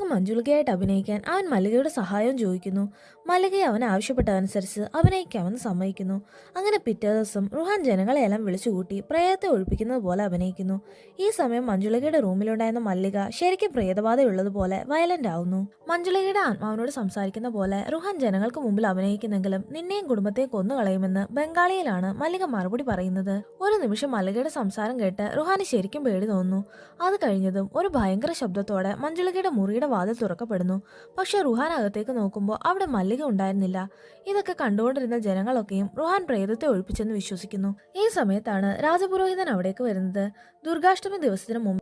തൽക്കാലത്തേക്ക് മഞ്ജുളികയായിട്ട് അഭിനയിക്കാൻ അവൻ മല്ലികയുടെ സഹായം ചോദിക്കുന്നു. മല്ലികയെ അവൻ ആവശ്യപ്പെട്ടതനുസരിച്ച് അഭിനയിക്കാമെന്ന് സമ്മതിക്കുന്നു. അങ്ങനെ പിറ്റേ ദിവസം റുഹാൻ ജനങ്ങളെയെല്ലാം വിളിച്ചുകൂട്ടി പ്രേതത്തെ ഒഴിപ്പിക്കുന്നത് പോലെ അഭിനയിക്കുന്നു. ഈ സമയം മഞ്ജുളികയുടെ റൂമിലുണ്ടായിരുന്ന മല്ലിക ശരിക്കും പ്രേതബാധയുള്ളതുപോലെ വയലന്റ് ആവുന്നു. മഞ്ജുളികയുടെ ആത്മാവിനോട് സംസാരിക്കുന്ന പോലെ റുഹാൻ ജനങ്ങൾക്ക് മുമ്പിൽ അഭിനയിക്കുന്നെങ്കിലും നിന്നെയും കുടുംബത്തെയും കൊന്നുകളയുമെന്ന് ബംഗാളിയിലാണ് മല്ലിക മറുപടി പറയുന്നത്. ഒരു നിമിഷം മല്ലികയുടെ സംസാരം കേട്ട് റുഹാന് ശരിക്കും പേടി തോന്നുന്നു. അത് കഴിഞ്ഞതും ഒരു ഭയങ്കര ശബ്ദത്തോടെ മഞ്ജുളികയുടെ മുറിയുടെ വാതിൽ തുറക്കപ്പെടുന്നു. പക്ഷെ റുഹാൻ അകത്തേക്ക് നോക്കുമ്പോൾ അവിടെ മല്ലിക ഉണ്ടായിരുന്നില്ല. ഇതൊക്കെ കണ്ടുകൊണ്ടിരുന്ന ജനങ്ങളൊക്കെയും റുഹാൻ പ്രേതത്തെ ഒഴിപ്പിച്ചെന്ന് വിശ്വസിക്കുന്നു. ഈ സമയത്താണ് രാജപുരോഹിതൻ അവിടേക്ക് വരുന്നത്. ദുർഗാഷ്ടമി ദിവസത്തിന് മുമ്പ്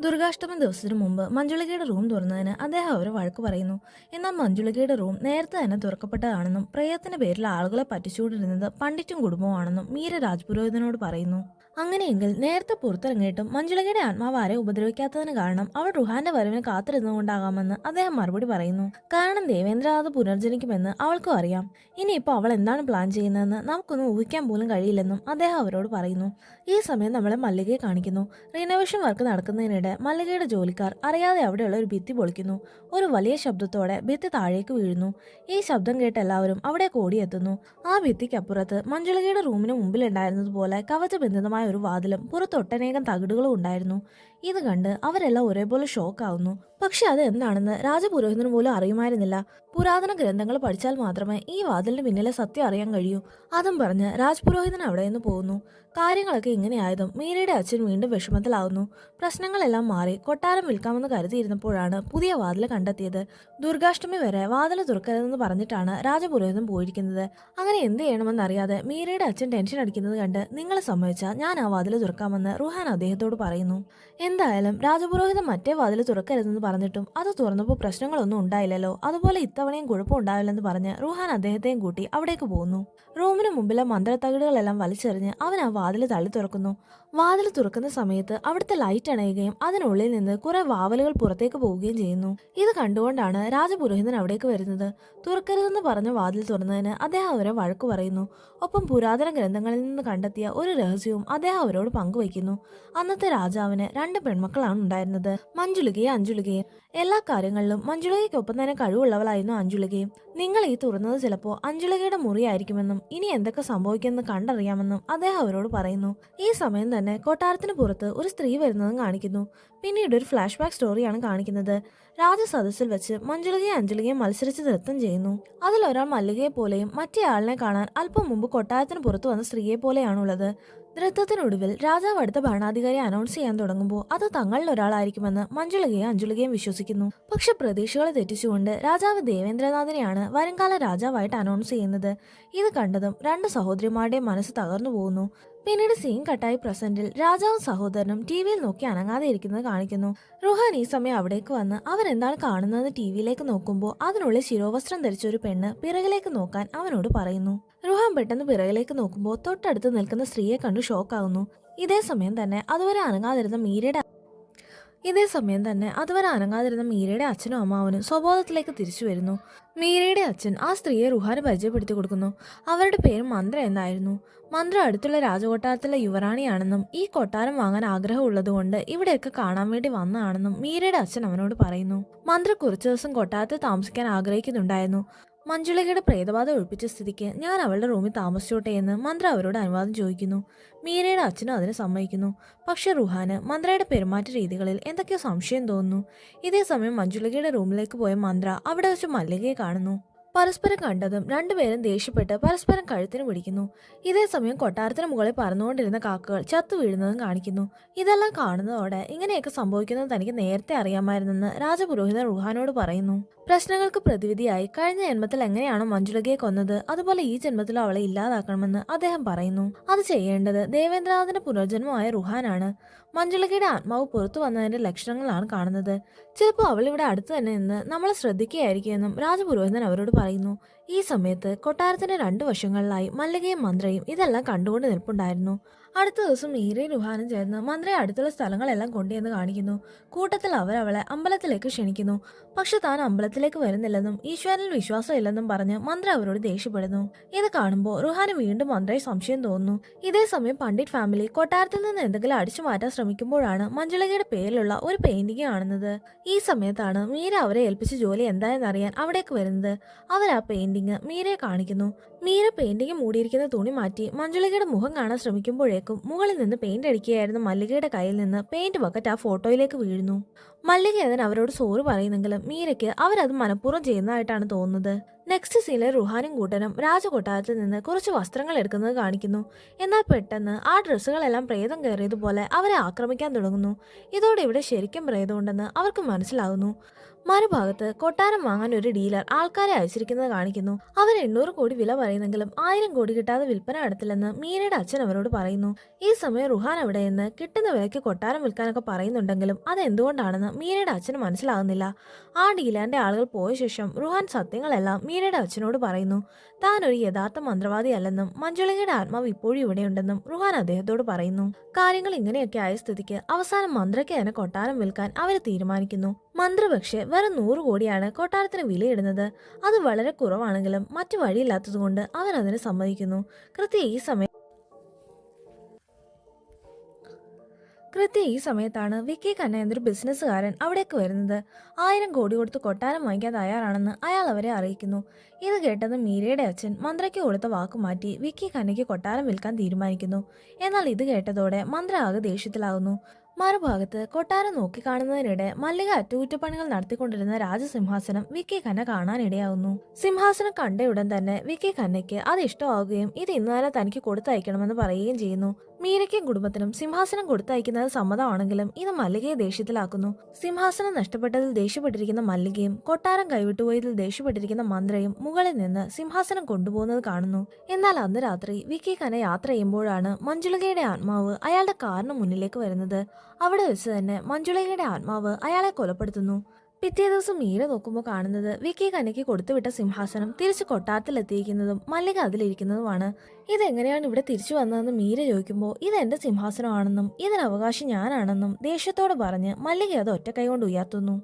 ദുർഗാഷ്ടമി ദിവസത്തിന് മുമ്പ് മഞ്ജുളികയുടെ റൂം തുറന്നതിന് അദ്ദേഹം അവരെ വഴക്ക് പറയുന്നു. എന്നാൽ മഞ്ജുളികയുടെ റൂം നേരത്തെ തന്നെ തുറക്കപ്പെട്ടതാണെന്നും പ്രേയത്തിന്റെ പേരിൽ ആളുകളെ പറ്റിച്ചുകൊണ്ടിരുന്നത് പണ്ഡിറ്റും കുടുംബവുമാണെന്നും മീര രാജ്പുരോഹിതനോട് പറയുന്നു. അങ്ങനെയെങ്കിൽ നേരത്തെ പുറത്തിറങ്ങിയിട്ടും മഞ്ജുളികയുടെ ആത്മാവാരെ ഉപദ്രവിക്കാത്തതിന് കാരണം അവൾ റുഹാന്റെ വരവിന് കാത്തിരുന്നുകൊണ്ടാകാമെന്ന് അദ്ദേഹം മറുപടി പറയുന്നു. കാരണം ദേവേന്ദ്രനാഥ് പുനർജനിക്കുമെന്ന് അവൾക്കും അറിയാം. ഇനിയിപ്പോൾ അവൾ എന്താണ് പ്ലാൻ ചെയ്യുന്നതെന്ന് നമുക്കൊന്നും ഊഹിക്കാൻ പോലും കഴിയില്ലെന്നും അദ്ദേഹം അവരോട് പറയുന്നു. ഈ സമയം നമ്മളെ മല്ലികയെ കാണിക്കുന്നു. റിനോവേഷൻ വർക്ക് നടക്കുന്നതിനിടെ മല്ലികയുടെ ജോലിക്കാർ അറിയാതെ അവിടെയുള്ള ഒരു ഭിത്തി പൊളിക്കുന്നു. ഒരു വലിയ ശബ്ദത്തോടെ ഭിത്തി താഴേക്ക് വീഴുന്നു. ഈ ശബ്ദം കേട്ട് എല്ലാവരും അവിടെ ഓടിയെത്തുന്നു. ആ ഭിത്തിക്കപ്പുറത്ത് മഞ്ജുളികയുടെ റൂമിന് മുമ്പിലുണ്ടായിരുന്നതുപോലെ കവചബന്ധിതമായ ഒരു വാതിലും പുറത്തൊട്ടനേകം തകിടുകളും ഉണ്ടായിരുന്നു. ഇത് കണ്ട് അവരെല്ലാം ഒരേപോലെ ഷോക്കാവുന്നു പക്ഷെ അത് എന്താണെന്ന് രാജപുരോഹിതന് പോലും അറിയുമായിരുന്നില്ല. പുരാതന ഗ്രന്ഥങ്ങൾ പഠിച്ചാൽ മാത്രമേ ഈ വാതിലിന് പിന്നിലെ സത്യം അറിയാൻ കഴിയൂ. അതും പറഞ്ഞ് രാജ്പുരോഹിതൻ അവിടെ നിന്ന് പോകുന്നു കാര്യങ്ങളൊക്കെ ഇങ്ങനെയായതും മീരയുടെ അച്ഛൻ വീണ്ടും വിഷമത്തിലാവുന്നു. പ്രശ്നങ്ങളെല്ലാം മാറി കൊട്ടാരം വിൽക്കാമെന്ന് കരുതിയിരുന്നപ്പോഴാണ് പുതിയ വാതിൽ കണ്ടെത്തിയത്. ദുർഗാഷ്ടമി വരെ വാതിൽ തുറക്കരുതെന്ന് പറഞ്ഞിട്ടാണ് രാജപുരോഹിതൻ പോയിരിക്കുന്നത്. അങ്ങനെ എന്ത് ചെയ്യണമെന്നറിയാതെ മീരയുടെ അച്ഛൻ ടെൻഷൻ അടിക്കുന്നത് കണ്ട് നിങ്ങൾ സമ്മതിച്ചാൽ ഞാൻ ആ വാതിൽ തുറക്കാമെന്ന് റുഹാൻ അദ്ദേഹത്തോട് പറയുന്നു. എന്തായാലും രാജപുരോഹിതൻ മറ്റേ വാതിൽ തുറക്കരുതെന്ന് പറഞ്ഞിട്ടും അത് തുറന്നപ്പോൾ പ്രശ്നങ്ങളൊന്നും ഉണ്ടായില്ലല്ലോ. അതുപോലെ ഇത്തവണയും കുഴപ്പമുണ്ടാവില്ലെന്ന് പറഞ്ഞ് റുഹാൻ അദ്ദേഹത്തെയും കൂട്ടി അവിടേക്ക് പോകുന്നു റൂമിന് മുമ്പിലെ മന്ത്രത്തകിടുകളെല്ലാം വലിച്ചെറിഞ്ഞ് അവൻ ആ വാതിൽ തള്ളി തുറക്കുന്നു. വാതിൽ തുറക്കുന്ന സമയത്ത് അവിടുത്തെ ലൈറ്റ് അണയുകയും അതിനുള്ളിൽ നിന്ന് കുറെ വാവലുകൾ പുറത്തേക്ക് പോവുകയും ചെയ്യുന്നു. ഇത് കണ്ടുകൊണ്ടാണ് രാജപുരോഹിതൻ അവിടേക്ക് വരുന്നത്. തുറക്കരുതെന്ന് പറഞ്ഞ വാതിൽ തുറന്നതിന് അദ്ദേഹം അവരെ വഴക്കു പറയുന്നു. ഒപ്പം പുരാതന ഗ്രന്ഥങ്ങളിൽ നിന്ന് കണ്ടെത്തിയ ഒരു രഹസ്യവും അദ്ദേഹം അവരോട് പങ്കുവയ്ക്കുന്നു. അന്നത്തെ രാജാവിന് രണ്ട് പെൺമക്കളാണ് ഉണ്ടായിരുന്നത്. മഞ്ജുളികയും അഞ്ജുളികയും. എല്ലാ കാര്യങ്ങളിലും മഞ്ജുളികയ്ക്കൊപ്പം തന്നെ കഴിവുള്ളവളായിരുന്നു അഞ്ജുളികയും. നിങ്ങൾ ഈ തുറന്നത് ചിലപ്പോൾ അഞ്ജുളികയുടെ മുറിയായിരിക്കുമെന്നും ഇനി എന്തൊക്കെ സംഭവിക്കുമെന്ന് കണ്ടറിയാമെന്നും അദ്ദേഹം അവരോട് പറയുന്നു. ഈ സമയം തന്നെ കൊട്ടാരത്തിന് പുറത്ത് ഒരു സ്ത്രീ വരുന്നതും കാണിക്കുന്നു. പിന്നീട് ഒരു ഫ്ലാഷ് ബാക്ക് സ്റ്റോറിയാണ് കാണിക്കുന്നത്. രാജസദസ്സിൽ വെച്ച് മഞ്ജുളികയും അഞ്ജലികയും മത്സരിച്ച് നൃത്തം ചെയ്യുന്നു. അതിലൊരാൾ മല്ലികയെ പോലെയും മറ്റേ ആളിനെ കാണാൻ അല്പം മുമ്പ് കൊട്ടാരത്തിന് പുറത്തു വന്ന സ്ത്രീയെ പോലെയാണുള്ളത് നൃത്തത്തിനൊടുവിൽ രാജാവ് അടുത്ത ഭരണാധികാരി അനൗൺസ് ചെയ്യാൻ തുടങ്ങുമ്പോൾ അത് തങ്ങളിൽ ഒരാളായിരിക്കുമെന്ന് മഞ്ജുളികയും അഞ്ജുളികയും വിശ്വസിക്കുന്നു. പക്ഷെ പ്രതീക്ഷകളെ തെറ്റിച്ചുകൊണ്ട് രാജാവ് ദേവേന്ദ്രനാഥിനെയാണ് വരുംകാല രാജാവായിട്ട് അനൗൺസ് ചെയ്യുന്നത്. ഇത് കണ്ടതും രണ്ട് സഹോദരിമാരുടെയും മനസ്സ് തകർന്നു പോകുന്നു. പിന്നീട് സീൻ കട്ടായി പ്രസന്റിൽ രാജാവും സഹോദരനും ടി വിയിൽ നോക്കി അനങ്ങാതെ ഇരിക്കുന്നത് കാണിക്കുന്നു. റുഹാൻ ഈ സമയം അവിടേക്ക് വന്ന് അവരെന്താണ് കാണുന്നതെന്ന് ടി വിയിലേക്ക് നോക്കുമ്പോൾ അതിനുള്ളിൽ ശിരോവസ്ത്രം ധരിച്ച ഒരു പെണ്ണ് പിറകിലേക്ക് നോക്കാൻ അവനോട് പറയുന്നു. റുഹാൻ പെട്ടെന്ന് പിറകിലേക്ക് നോക്കുമ്പോൾ തൊട്ടടുത്ത് നിൽക്കുന്ന സ്ത്രീയെ കണ്ട് ഷോക്കാകുന്നു ഇതേ സമയം തന്നെ അതുവരെ അനങ്ങാതിരുന്ന മീരയുടെ ഇതേ സമയം തന്നെ അതുവരെ അനങ്ങാതിരുന്ന മീരയുടെ അച്ഛനും അമ്മാവനും സ്വബോധത്തിലേക്ക് തിരിച്ചു വരുന്നു. മീരയുടെ അച്ഛൻ ആ സ്ത്രീയെ റുഹാന് പരിചയപ്പെടുത്തി കൊടുക്കുന്നു. അവരുടെ പേര് മന്ത്ര എന്നായിരുന്നു. മന്ത്ര അടുത്തുള്ള രാജകൊട്ടാരത്തിലെ യുവറാണിയാണെന്നും ഈ കൊട്ടാരം വാങ്ങാൻ ആഗ്രഹമുള്ളതുകൊണ്ട് ഇവിടെയൊക്കെ കാണാൻ വേണ്ടി വന്നതാണെന്നും മീരയുടെ അച്ഛൻ അവനോട് പറയുന്നു. മന്ത്ര കുറച്ചു ദിവസം കൊട്ടാരത്തിൽ താമസിക്കാൻ ആഗ്രഹിക്കുന്നുണ്ടായിരുന്നു. മഞ്ജുളികയുടെ പ്രേതബാധ ഒഴിപ്പിച്ച സ്ഥിതിക്ക് ഞാൻ അവളുടെ റൂമിൽ താമസിച്ചോട്ടെ എന്ന് മന്ത്ര അവരോട് അനുവാദം ചോദിക്കുന്നു. മീരയുടെ അച്ഛനും അതിന് സമ്മതിക്കുന്നു. പക്ഷെ റുഹാന് മന്ത്രയുടെ പെരുമാറ്റ രീതികളിൽ എന്തൊക്കെയോ സംശയം തോന്നുന്നു. ഇതേസമയം മഞ്ജുളികയുടെ റൂമിലേക്ക് പോയ മന്ത്ര അവിടെ വെച്ച് മല്ലികയെ കാണുന്നു. പരസ്പരം കണ്ടതും രണ്ടുപേരും ദേഷ്യപ്പെട്ട് പരസ്പരം കഴുത്തിന് പിടിക്കുന്നു. ഇതേ സമയം കൊട്ടാരത്തിന് മുകളിൽ പറന്നുകൊണ്ടിരുന്ന കാക്കകൾ ചത്തു വീഴുന്നതും കാണിക്കുന്നു. ഇതെല്ലാം കാണുന്നതോടെ ഇങ്ങനെയൊക്കെ സംഭവിക്കുന്നത് തനിക്ക് നേരത്തെ അറിയാമായിരുന്നെന്ന് രാജപുരോഹിതൻ റുഹാനോട് പറയുന്നു. പ്രശ്നങ്ങൾക്ക് പ്രതിവിധിയായി കഴിഞ്ഞ ജന്മത്തിൽ എങ്ങനെയാണോ മഞ്ജുലകയെ കൊന്നത് അതുപോലെ ഈ ജന്മത്തിലും അവളെ ഇല്ലാതാക്കണമെന്ന് അദ്ദേഹം പറയുന്നു. അത് ചെയ്യേണ്ടത് ദേവേന്ദ്രനാഥിന്റെ പുനർജന്മമായ റുഹാനാണ്. മഞ്ജുലകയുടെ ആത്മാവ് പുറത്തു വന്നതിന്റെ ലക്ഷണങ്ങളാണ് കാണുന്നത്. ചിലപ്പോൾ അവൾ ഇവിടെ അടുത്ത് തന്നെ നിന്ന് നമ്മളെ ശ്രദ്ധിക്കുകയായിരിക്കുമെന്നും രാജപുരോഹിതൻ അവരോട് പറയുന്നു. ഈ സമയത്ത് കൊട്ടാരത്തിന്റെ രണ്ടു വശങ്ങളിലായി മല്ലികയും മന്ത്രയും ഇതെല്ലാം കണ്ടുകൊണ്ട് നിൽപ്പുണ്ടായിരുന്നു. അടുത്ത ദിവസം മീരയും രുഹാനും ചേർന്ന് മന്ത്രിയെ അടുത്തുള്ള സ്ഥലങ്ങളെല്ലാം കൊണ്ടുവന്ന് കാണിക്കുന്നു. കൂട്ടത്തിൽ അവരവളെ അമ്പലത്തിലേക്ക് ക്ഷണിക്കുന്നു. പക്ഷെ താൻ അമ്പലത്തിലേക്ക് വരുന്നില്ലെന്നും ഈശ്വരനിൽ വിശ്വാസമില്ലെന്നും പറഞ്ഞ് മന്ത്രി അവരോട് ദേഷ്യപ്പെടുന്നു. ഇത് കാണുമ്പോൾ റുഹാന് വീണ്ടും മന്ത്രയെ സംശയം തോന്നുന്നു. ഇതേ സമയം പണ്ഡിറ്റ് ഫാമിലി കൊട്ടാരത്തിൽ നിന്ന് എന്തെങ്കിലും അടിച്ചു മാറ്റാൻ ശ്രമിക്കുമ്പോഴാണ് മഞ്ജുളകയുടെ പേരിലുള്ള ഒരു പെയിന്റിംഗ് കാണുന്നത്. ഈ സമയത്താണ് മീര അവരെ ഏൽപ്പിച്ച ജോലി എന്തായെന്നറിയാൻ അവിടേക്ക് വരുന്നത്. അവർ ആ പെയിന്റിംഗ് മീരയെ കാണിക്കുന്നു. മീര പെയിന്റിംഗ് മൂടിയിരിക്കുന്ന തുണി മാറ്റി മഞ്ജുളികയുടെ മുഖം കാണാൻ ശ്രമിക്കുമ്പോഴേക്കും മുകളിൽ നിന്ന് പെയിന്റ് അടിക്കുകയായിരുന്ന മല്ലികയുടെ കയ്യിൽ നിന്ന് പെയിന്റ് ബക്കറ്റ് ആ ഫോട്ടോയിലേക്ക് വീഴുന്നു. മല്ലിക അതിന് അവരോട് സോറ് പറയുന്നെങ്കിലും മീരയ്ക്ക് അവരത് മനഃപൂർവം ചെയ്യുന്നതായിട്ടാണ് തോന്നുന്നത്. നെക്സ്റ്റ് സീനിൽ റുഹാനും കൂട്ടനും രാജകൊട്ടാരത്തിൽ നിന്ന് കുറച്ച് വസ്ത്രങ്ങൾ എടുക്കുന്നത് കാണിക്കുന്നു. എന്നാൽ പെട്ടെന്ന് ആ ഡ്രസ്സുകളെല്ലാം പ്രേതം കയറിയതുപോലെ അവരെ ആക്രമിക്കാൻ തുടങ്ങുന്നു. ഇതോടെ ഇവിടെ ശരിക്കും പ്രേതമുണ്ടെന്ന് അവർക്ക് മനസ്സിലാകുന്നു. മറുഭാഗത്ത് കൊട്ടാരം വാങ്ങാൻ ഒരു ഡീലർ ആൾക്കാരെ അയച്ചിരിക്കുന്നത് കാണിക്കുന്നു. അവർ എണ്ണൂറ് കോടി വില പറയുന്നെങ്കിലും ആയിരം കോടി കിട്ടാതെ വിൽപ്പന നടത്തില്ലെന്ന് മീനയുടെ അച്ഛൻ അവരോട് പറയുന്നു. ഈ സമയം റുഹാൻ അവിടെ നിന്ന് കിട്ടുന്ന വിലയ്ക്ക് കൊട്ടാരം വിൽക്കാനൊക്കെ പറയുന്നുണ്ടെങ്കിലും അത് എന്തുകൊണ്ടാണെന്ന് മീനയുടെ അച്ഛന് മനസ്സിലാകുന്നില്ല ആ ഡീലറിന്റെ ആളുകൾ പോയ ശേഷം റുഹാൻ സത്യങ്ങളെല്ലാം മീനയുടെ അച്ഛനോട് പറയുന്നു. താൻ ഒരു യഥാർത്ഥ മന്ത്രവാദി അല്ലെന്നും മഞ്ജുളികയുടെ ആത്മാവ് ഇപ്പോഴും ഇവിടെയുണ്ടെന്നും റുഹാൻ അദ്ദേഹത്തോട് പറയുന്നു. കാര്യങ്ങൾ ഇങ്ങനെയൊക്കെ ആയ സ്ഥിതിക്ക് അവസാനം മന്ത്രയ്ക്ക് തന്നെ കൊട്ടാരം വിൽക്കാൻ അവർ തീരുമാനിക്കുന്നു. മന്ത്ര പക്ഷേ വെറും നൂറ് കോടിയാണ് കൊട്ടാരത്തിന് വിലയിടുന്നത്. അത് വളരെ കുറവാണെങ്കിലും മറ്റു വഴിയില്ലാത്തതുകൊണ്ട് അവൻ അതിന് സമ്മതിക്കുന്നു. കൃത്യ ഈ സമയം കൃത്യ ഈ സമയത്താണ് വിക്കി കന്ന എന്നൊരു ബിസിനസ്സുകാരൻ അവിടേക്ക് വരുന്നത്. ആയിരം കോടി കൊടുത്ത് കൊട്ടാരം വാങ്ങിക്കാൻ തയ്യാറാണെന്ന് അയാൾ അവരെ അറിയിക്കുന്നു. ഇത് കേട്ടത് മീരയുടെ അച്ഛൻ മന്ത്രയ്ക്ക് കൊടുത്ത വാക്ക് മാറ്റി വിക്കി കന്നയ്ക്ക് കൊട്ടാരം വിൽക്കാൻ തീരുമാനിക്കുന്നു. എന്നാൽ ഇത് കേട്ടതോടെ മന്ത്ര ആകെ ദേഷ്യത്തിലാകുന്നു. മറുഭാഗത്ത് കൊട്ടാരം നോക്കിക്കാണുന്നതിനിടെ മല്ലിക അറ്റകുറ്റപ്പണികൾ നടത്തിക്കൊണ്ടിരുന്ന രാജസിംഹാസനം വിക്കി ഖന്ന കാണാനിടയാവുന്നു. സിംഹാസനം കണ്ടയുടൻ തന്നെ വിക്കി ഖന്നയ്ക്ക് അത് ഇഷ്ടമാവുകയും ഇത് ഇന്ന് തന്നെ തനിക്ക് കൊടുത്തയക്കണമെന്ന് പറയുകയും ചെയ്യുന്നു. മീരയ്ക്കും കുടുംബത്തിനും സിംഹാസനം കൊടുത്തയക്കുന്നത് സമ്മതമാണെങ്കിലും ഇത് മല്ലികയെ ദേഷ്യത്തിലാക്കുന്നു. സിംഹാസനം നഷ്ടപ്പെട്ടതിൽ ദേഷ്യപ്പെട്ടിരിക്കുന്ന മല്ലികയും കൊട്ടാരം കൈവിട്ടുപോയതിൽ ദേഷ്യപ്പെട്ടിരിക്കുന്ന മന്ത്രയും മുകളിൽ നിന്ന് സിംഹാസനം കൊണ്ടുപോകുന്നത് കാണുന്നു. എന്നാൽ അന്ന് രാത്രി വിക്കി ഖന യാത്ര ചെയ്യുമ്പോഴാണ് മഞ്ജുളികയുടെ ആത്മാവ് അയാളുടെ കാറിന് മുന്നിലേക്ക് വരുന്നത്. അവിടെ വെച്ച് തന്നെ മഞ്ജുളികയുടെ ആത്മാവ് അയാളെ കൊലപ്പെടുത്തുന്നു. പിറ്റേ ദിവസം മീര നോക്കുമ്പോൾ കാണുന്നത് വിക്കി കനയ്ക്ക് കൊടുത്തുവിട്ട സിംഹാസനം തിരിച്ച് കൊട്ടാരത്തിലെത്തിയിരിക്കുന്നതും മല്ലിക അതിലിരിക്കുന്നതുമാണ്. ഇതെങ്ങനെയാണ് ഇവിടെ തിരിച്ചു വന്നതെന്ന് മീര ചോദിക്കുമ്പോൾ ഇത് എന്റെ സിംഹാസനമാണെന്നും ഇതിനവകാശം ഞാനാണെന്നും ദേഷ്യത്തോടെ പറഞ്ഞ് മല്ലിക അത് ഒറ്റക്കൈ കൊണ്ട് ഉയർത്തുന്നു.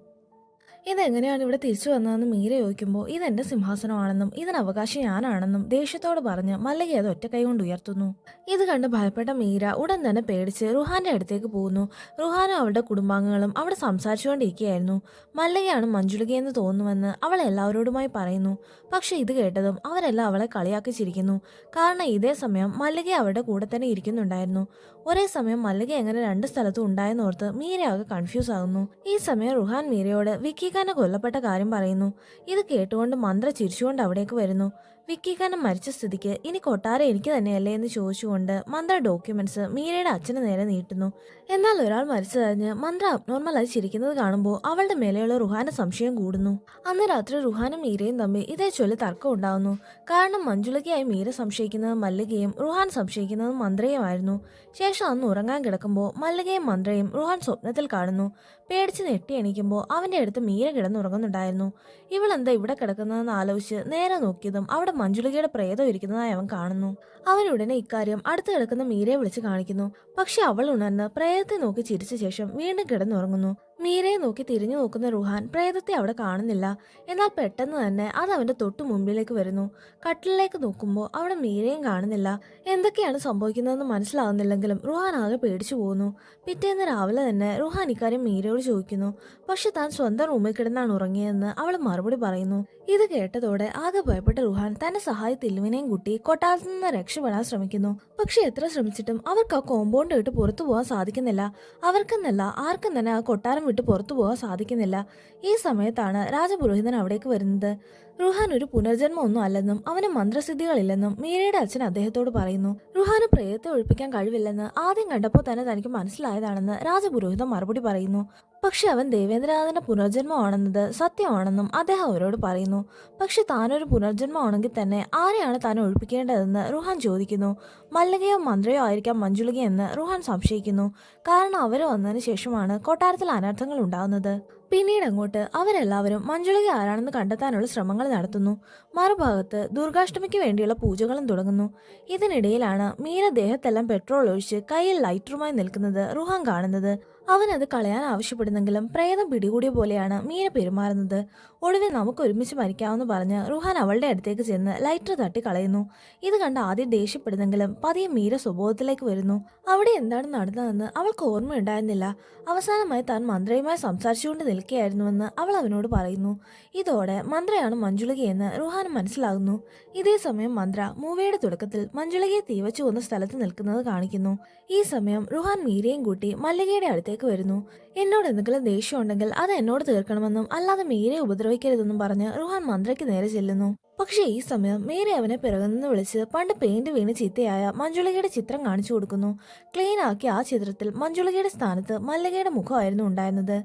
ഇതെങ്ങനെയാണ് ഇവിടെ തിരിച്ചു വന്നതെന്ന് മീര ചോദിക്കുമ്പോൾ ഇതെന്റെ സിംഹാസനമാണെന്നും ഇതിന് അവകാശം ഞാനാണെന്നും ദേഷ്യത്തോട് പറഞ്ഞ് മല്ലിക അത് ഒറ്റക്കൈ കൊണ്ട് ഉയർത്തുന്നു. ഇത് കണ്ട് ഭയപ്പെട്ട മീര ഉടൻ തന്നെ പേടിച്ച് റുഹാന്റെ അടുത്തേക്ക് പോകുന്നു. റുഹാനും അവളുടെ കുടുംബാംഗങ്ങളും അവിടെ സംസാരിച്ചുകൊണ്ടിരിക്കുകയായിരുന്നു. മല്ലികയാണ് മഞ്ജുളികയെന്ന് തോന്നുന്നുവെന്ന് അവൾ എല്ലാവരോടുമായി പറയുന്നു. പക്ഷെ ഇത് കേട്ടതും അവരെല്ലാം അവളെ കളിയാക്കി ചിരിക്കുന്നു കാരണം ഇതേ സമയം മല്ലിക അവരുടെ കൂടെ തന്നെ ഇരിക്കുന്നുണ്ടായിരുന്നു. ഒരേ സമയം മല്ലിക എങ്ങനെ രണ്ട് സ്ഥലത്തും ഉണ്ടായെന്നോർത്ത് മീര ആകെ കൺഫ്യൂസ് ആകുന്നു. ഈ സമയം റുഹാൻ മീരയോട് വിക്കി ഖാന കൊല്ലപ്പെട്ട കാര്യം പറയുന്നു. ഇത് കേട്ടുകൊണ്ട് മന്ത്ര ചിരിച്ചുകൊണ്ട് അവിടേക്ക് വരുന്നു. വിക്കി ഖാന മരിച്ച സ്ഥിതിക്ക് ഇനി കൊട്ടാരം എനിക്ക് തന്നെയല്ലേ എന്ന് ചോദിച്ചുകൊണ്ട് മന്ത്ര ഡോക്യുമെന്റ്സ് മീരയുടെ അച്ഛന് നേരെ നീട്ടുന്നു. എന്നാൽ ഒരാൾ മരിച്ചതറിഞ്ഞ് മന്ത്ര അബ്നോർമലായി ചിരിക്കുന്നത് കാണുമ്പോൾ അവളുടെ മേലെയുള്ള റുഹാന്റെ സംശയം കൂടുന്നു. അന്ന് രാത്രി റുഹാനും മീരയും തമ്മിൽ ഇതേ ചൊല്ലി തർക്കം ഉണ്ടാകുന്നു കാരണം മഞ്ജുളകയായി മീര സംശയിക്കുന്നത് മല്ലികയും റുഹാൻ സംശയിക്കുന്നത് മന്ത്രയുമായിരുന്നു. ശേഷം അന്ന് ഉറങ്ങാൻ കിടക്കുമ്പോൾ മല്ലികയും മന്ത്രയും റുഹാൻ സ്വപ്നത്തിൽ കാണുന്നു. പേടിച്ച് നെട്ടി എണീക്കുമ്പോൾ അവന്റെ അടുത്ത് മീര കിടന്നുറങ്ങുന്നുണ്ടായിരുന്നു. ഇവളെന്താ ഇവിടെ കിടക്കുന്നതെന്ന് ആലോചിച്ച് നേരെ നോക്കിയതും അവിടെ മഞ്ജുളികയുടെ പ്രേതം ഇരിക്കുന്നതായി അവൻ കാണുന്നു. അവൻ ഉടനെ ഇക്കാര്യം അടുത്ത് കിടക്കുന്ന മീരയെ വിളിച്ച് കാണിക്കുന്നു. പക്ഷെ അവൾ ഉണർന്ന് പ്രേതത്തെ നോക്കി ചിരിച്ച ശേഷം വീണ്ടും കിടന്നുറങ്ങുന്നു. മീരയെ നോക്കി തിരിഞ്ഞു നോക്കുന്ന റുഹാൻ പ്രേതത്തെ അവിടെ കാണുന്നില്ല. എന്നാൽ പെട്ടെന്ന് തന്നെ അത് അവന്റെ തൊട്ടു മുമ്പിലേക്ക് വരുന്നു. കട്ടിലേക്ക് നോക്കുമ്പോൾ അവിടെ മീരയും കാണുന്നില്ല. എന്തൊക്കെയാണ് സംഭവിക്കുന്നതെന്ന് മനസ്സിലാവുന്നില്ലെങ്കിലും റുഹാൻ ആകെ പേടിച്ചു പോകുന്നു. പിറ്റേന്ന് രാവിലെ തന്നെ റുഹാൻ ഇക്കാര്യം മീരയോട് ചോദിക്കുന്നു. പക്ഷെ താൻ സ്വന്തം റൂമിൽ കിടന്നാണ് ഉറങ്ങിയതെന്ന് അവൾ മറുപടി പറയുന്നു. ഇത് കേട്ടതോടെ ആകെ ഭയപ്പെട്ട റുഹാൻ തന്റെ സഹായത്തില്ലുവിനെയും കൂട്ടി കൊട്ടാരത്തിൽ നിന്ന് രക്ഷപ്പെടാൻ ശ്രമിക്കുന്നു. പക്ഷെ എത്ര ശ്രമിച്ചിട്ടും അവർക്ക് ആ കോമ്പൗണ്ട് വിട്ട് പുറത്തു പോകാൻ സാധിക്കുന്നില്ല. അവർക്കെന്നല്ല ആർക്കും തന്നെ ആ കൊട്ടാരം വിട്ട് പുറത്തു പോകാൻ സാധിക്കുന്നില്ല. ഈ സമയത്താണ് രാജപുരോഹിതൻ അവിടേക്ക് വരുന്നത്. റുഹാൻ ഒരു പുനർജന്മം ഒന്നും അല്ലെന്നും അവന് മന്ത്രസിദ്ധികളില്ലെന്നും മീരയുടെ അച്ഛൻ അദ്ദേഹത്തോട് പറയുന്നു. റുഹാന് പ്രേതത്തെ ഒഴിപ്പിക്കാൻ കഴിവില്ലെന്ന് ആദ്യം കണ്ടപ്പോൾ തന്നെ തനിക്ക് മനസ്സിലായതാണെന്ന് രാജപുരോഹിതം മറുപടി പറയുന്നു. പക്ഷെ അവൻ ദേവേന്ദ്രനാഥന്റെ പുനർജന്മമാണെന്നത് സത്യമാണെന്നും അദ്ദേഹം അവരോട് പറയുന്നു. പക്ഷെ താനൊരു പുനർജന്മമാണെങ്കിൽ തന്നെ ആരെയാണ് താൻ ഒഴിപ്പിക്കേണ്ടതെന്ന് റുഹാൻ ചോദിക്കുന്നു. മല്ലികയോ മന്ത്രയോ ആയിരിക്കാം മഞ്ജുളികയെന്ന് റുഹാൻ സംശയിക്കുന്നു. കാരണം അവർ വന്നതിന് ശേഷമാണ് കൊട്ടാരത്തിൽ അനർത്ഥങ്ങൾ ഉണ്ടാകുന്നത്. പിന്നീട് അങ്ങോട്ട് അവരെല്ലാവരും മഞ്ജുളിക ആരാണെന്ന് കണ്ടെത്താനുള്ള ശ്രമങ്ങൾ നടത്തുന്നു. മറുഭാഗത്ത് ദുർഗാഷ്ടമിക്ക് വേണ്ടിയുള്ള പൂജകളും തുടങ്ങുന്നു. ഇതിനിടയിലാണ് മീര ദേഹത്തെല്ലാം പെട്രോൾ ഒഴിച്ച് കയ്യിൽ ലൈറ്ററുമായി നിൽക്കുന്നത് റുഹാൻ കാണുന്നത്. അവനത് കളയാൻ ആവശ്യപ്പെടുന്നെങ്കിലും പ്രേതം പിടികൂടിയ പോലെയാണ് മീര പെരുമാറുന്നത്. ഒടുവിൽ നമുക്ക് ഒരുമിച്ച് മരിക്കാമെന്ന് പറഞ്ഞ് റുഹാൻ അവളുടെ അടുത്തേക്ക് ചെന്ന് ലൈറ്റർ തട്ടി കളയുന്നു. ഇത് കണ്ട് ആദ്യം ദേഷ്യപ്പെടുന്നെങ്കിലും പതിയെ മീര സ്വബോധത്തിലേക്ക് വരുന്നു. അവിടെ എന്താണ് നടന്നതെന്ന് അവൾക്ക് ഓർമ്മയുണ്ടായിരുന്നില്ല. അവസാനമായി താൻ മന്ത്രയുമായി സംസാരിച്ചുകൊണ്ട് നിൽക്കുകയായിരുന്നുവെന്ന് അവൾ അവനോട് പറയുന്നു. ഇതോടെ മന്ത്രയാണ് മഞ്ജുളികയെന്ന് റുഹാൻ മനസ്സിലാകുന്നു. ഇതേ സമയം മന്ത്ര മൂവയുടെ തുടക്കത്തിൽ മഞ്ജുളികയെ തീവച്ചു സ്ഥലത്ത് നിൽക്കുന്നത് കാണിക്കുന്നു. ഈ സമയം റുഹാൻ മീരയും കൂട്ടി മല്ലികയുടെ അടുത്തേക്ക് വരുന്നു. എന്നോട് എന്തെങ്കിലും ദേഷ്യമുണ്ടെങ്കിൽ അത് എന്നോട് തീർക്കണമെന്നും അല്ലാതെ മീരയെ ഉപദ്രവിക്കരുതെന്നും പറഞ്ഞ് റുഹാൻ മന്ത്രയ്ക്ക് നേരെ ചെല്ലുന്നു. പക്ഷേ ഈ സമയം മേരി അവനെ പിറകുനിന്ന് വിളിച്ച് പണ്ട് പെയിന്റ് വീണ് ചീത്തയായ മഞ്ജുളികയുടെ ചിത്രം കാണിച്ചു കൊടുക്കുന്നു. ക്ലീൻ ആക്കി ആ ചിത്രത്തിൽ മഞ്ജുളികയുടെ സ്ഥാനത്ത് മല്ലികയുടെ മുഖമായിരുന്നു ഉണ്ടായിരുന്നത്.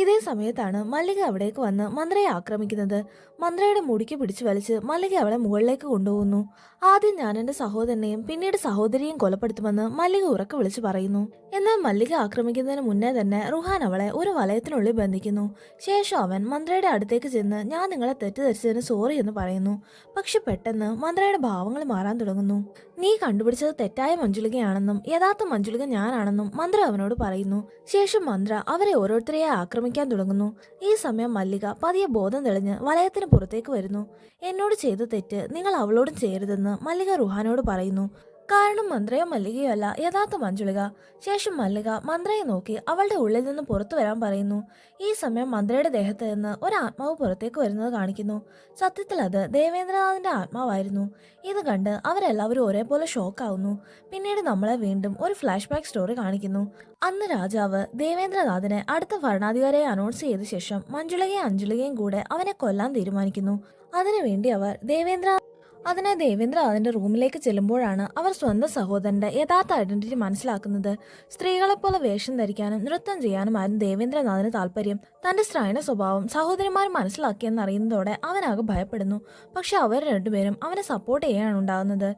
ഇതേ സമയത്താണ് മല്ലിക അവിടേക്ക് വന്ന് മന്ത്രയെ ആക്രമിക്കുന്നത്. മന്ത്രയുടെ മുടിക്ക് പിടിച്ചു വലിച്ച് മല്ലിക അവളെ മുകളിലേക്ക് കൊണ്ടുപോകുന്നു. ആദ്യം ഞാൻ എന്റെ സഹോദരനെയും പിന്നീട് സഹോദരിയെയും കൊലപ്പെടുത്തുമെന്ന് മല്ലിക ഉറക്കെ വിളിച്ചു പറയുന്നു. എന്നാൽ മല്ലിക ആക്രമിക്കുന്നതിന് മുന്നേ തന്നെ റുഹാൻ അവളെ ഒരു വലയത്തിനുള്ളിൽ ബന്ധിക്കുന്നു. ശേഷം അവൻ മന്ത്രയുടെ അടുത്തേക്ക് ചെന്ന് ഞാൻ നിങ്ങളെ തെറ്റിദ്ധരിച്ചതിന് സോറി എന്ന് പറയുന്നു. പക്ഷെ പെട്ടെന്ന് മന്ത്രയുടെ ഭാവങ്ങൾ മാറാൻ തുടങ്ങുന്നു. നീ കണ്ടുപിടിച്ചത് തെറ്റായ മഞ്ജുളികയാണെന്നും യഥാർത്ഥ മഞ്ജുളിക ഞാനാണെന്നും മന്ത്ര അവനോട് പറയുന്നു. ശേഷം മന്ത്ര അവരെ ഓരോരുത്തരെയെ ആക്രമിക്കാൻ തുടങ്ങുന്നു. ഈ സമയം മല്ലിക പതിയെ ബോധം തെളിഞ്ഞ് വലയത്തിന് പുറത്തേക്ക് വരുന്നു. എന്നോട് ചെയ്ത തെറ്റ് നിങ്ങൾ അവളോടും ചെയ്യരുതെന്ന് മല്ലിക റുഹാനോട് പറയുന്നു. കാരണം മന്ത്രയോ മല്ലികയോ അല്ല യഥാർത്ഥ മഞ്ജുളിക. ശേഷം മല്ലിക മന്ത്രയെ നോക്കി അവളുടെ ഉള്ളിൽ നിന്ന് പുറത്തു വരാൻ പറയുന്നു. ഈ സമയം മന്ത്രയുടെ ദേഹത്ത് നിന്ന് ഒരു ആത്മാവ് പുറത്തേക്ക് വരുന്നത് കാണിക്കുന്നു. സത്യത്തിൽ അത് ദേവേന്ദ്രനാഥിന്റെ ആത്മാവായിരുന്നു. ഇത് കണ്ട് അവരെല്ലാവരും ഒരേപോലെ ഷോക്കാവുന്നു. പിന്നീട് നമ്മളെ വീണ്ടും ഒരു ഫ്ലാഷ് ബാക്ക് സ്റ്റോറി കാണിക്കുന്നു. അന്ന് രാജാവ് ദേവേന്ദ്രനാഥിനെ അടുത്ത ഭരണാധികാരിയെ അനൗൺസ് ചെയ്ത ശേഷം മഞ്ജുളികയും അഞ്ജുളികയും കൂടെ അവനെ കൊല്ലാൻ തീരുമാനിക്കുന്നു. അതിനുവേണ്ടി അവർ ദേവേന്ദ്ര അതിനായി ദേവേന്ദ്ര അതിന്റെ റൂമിലേക്ക് ചെല്ലുമ്പോഴാണ് അവർ സ്വന്തം സഹോദരന്റെ യഥാർത്ഥ ഐഡന്റിറ്റി മനസ്സിലാക്കുന്നത്. സ്ത്രീകളെപ്പോലെ വേഷം ധരിക്കാനും നൃത്തം ചെയ്യാനുമായിരുന്നു ദേവേന്ദ്രനാഥിന് താല്പര്യം. തന്റെ സ്ത്രൈണ സ്വഭാവം സഹോദരിമാർ മനസ്സിലാക്കിയെന്നറിയുന്നതോടെ അവനാകെ ഭയപ്പെടുന്നു. പക്ഷെ അവർ രണ്ടുപേരും അവനെ സപ്പോർട്ട് ചെയ്യാനാണ് ഉണ്ടാകുന്നത്.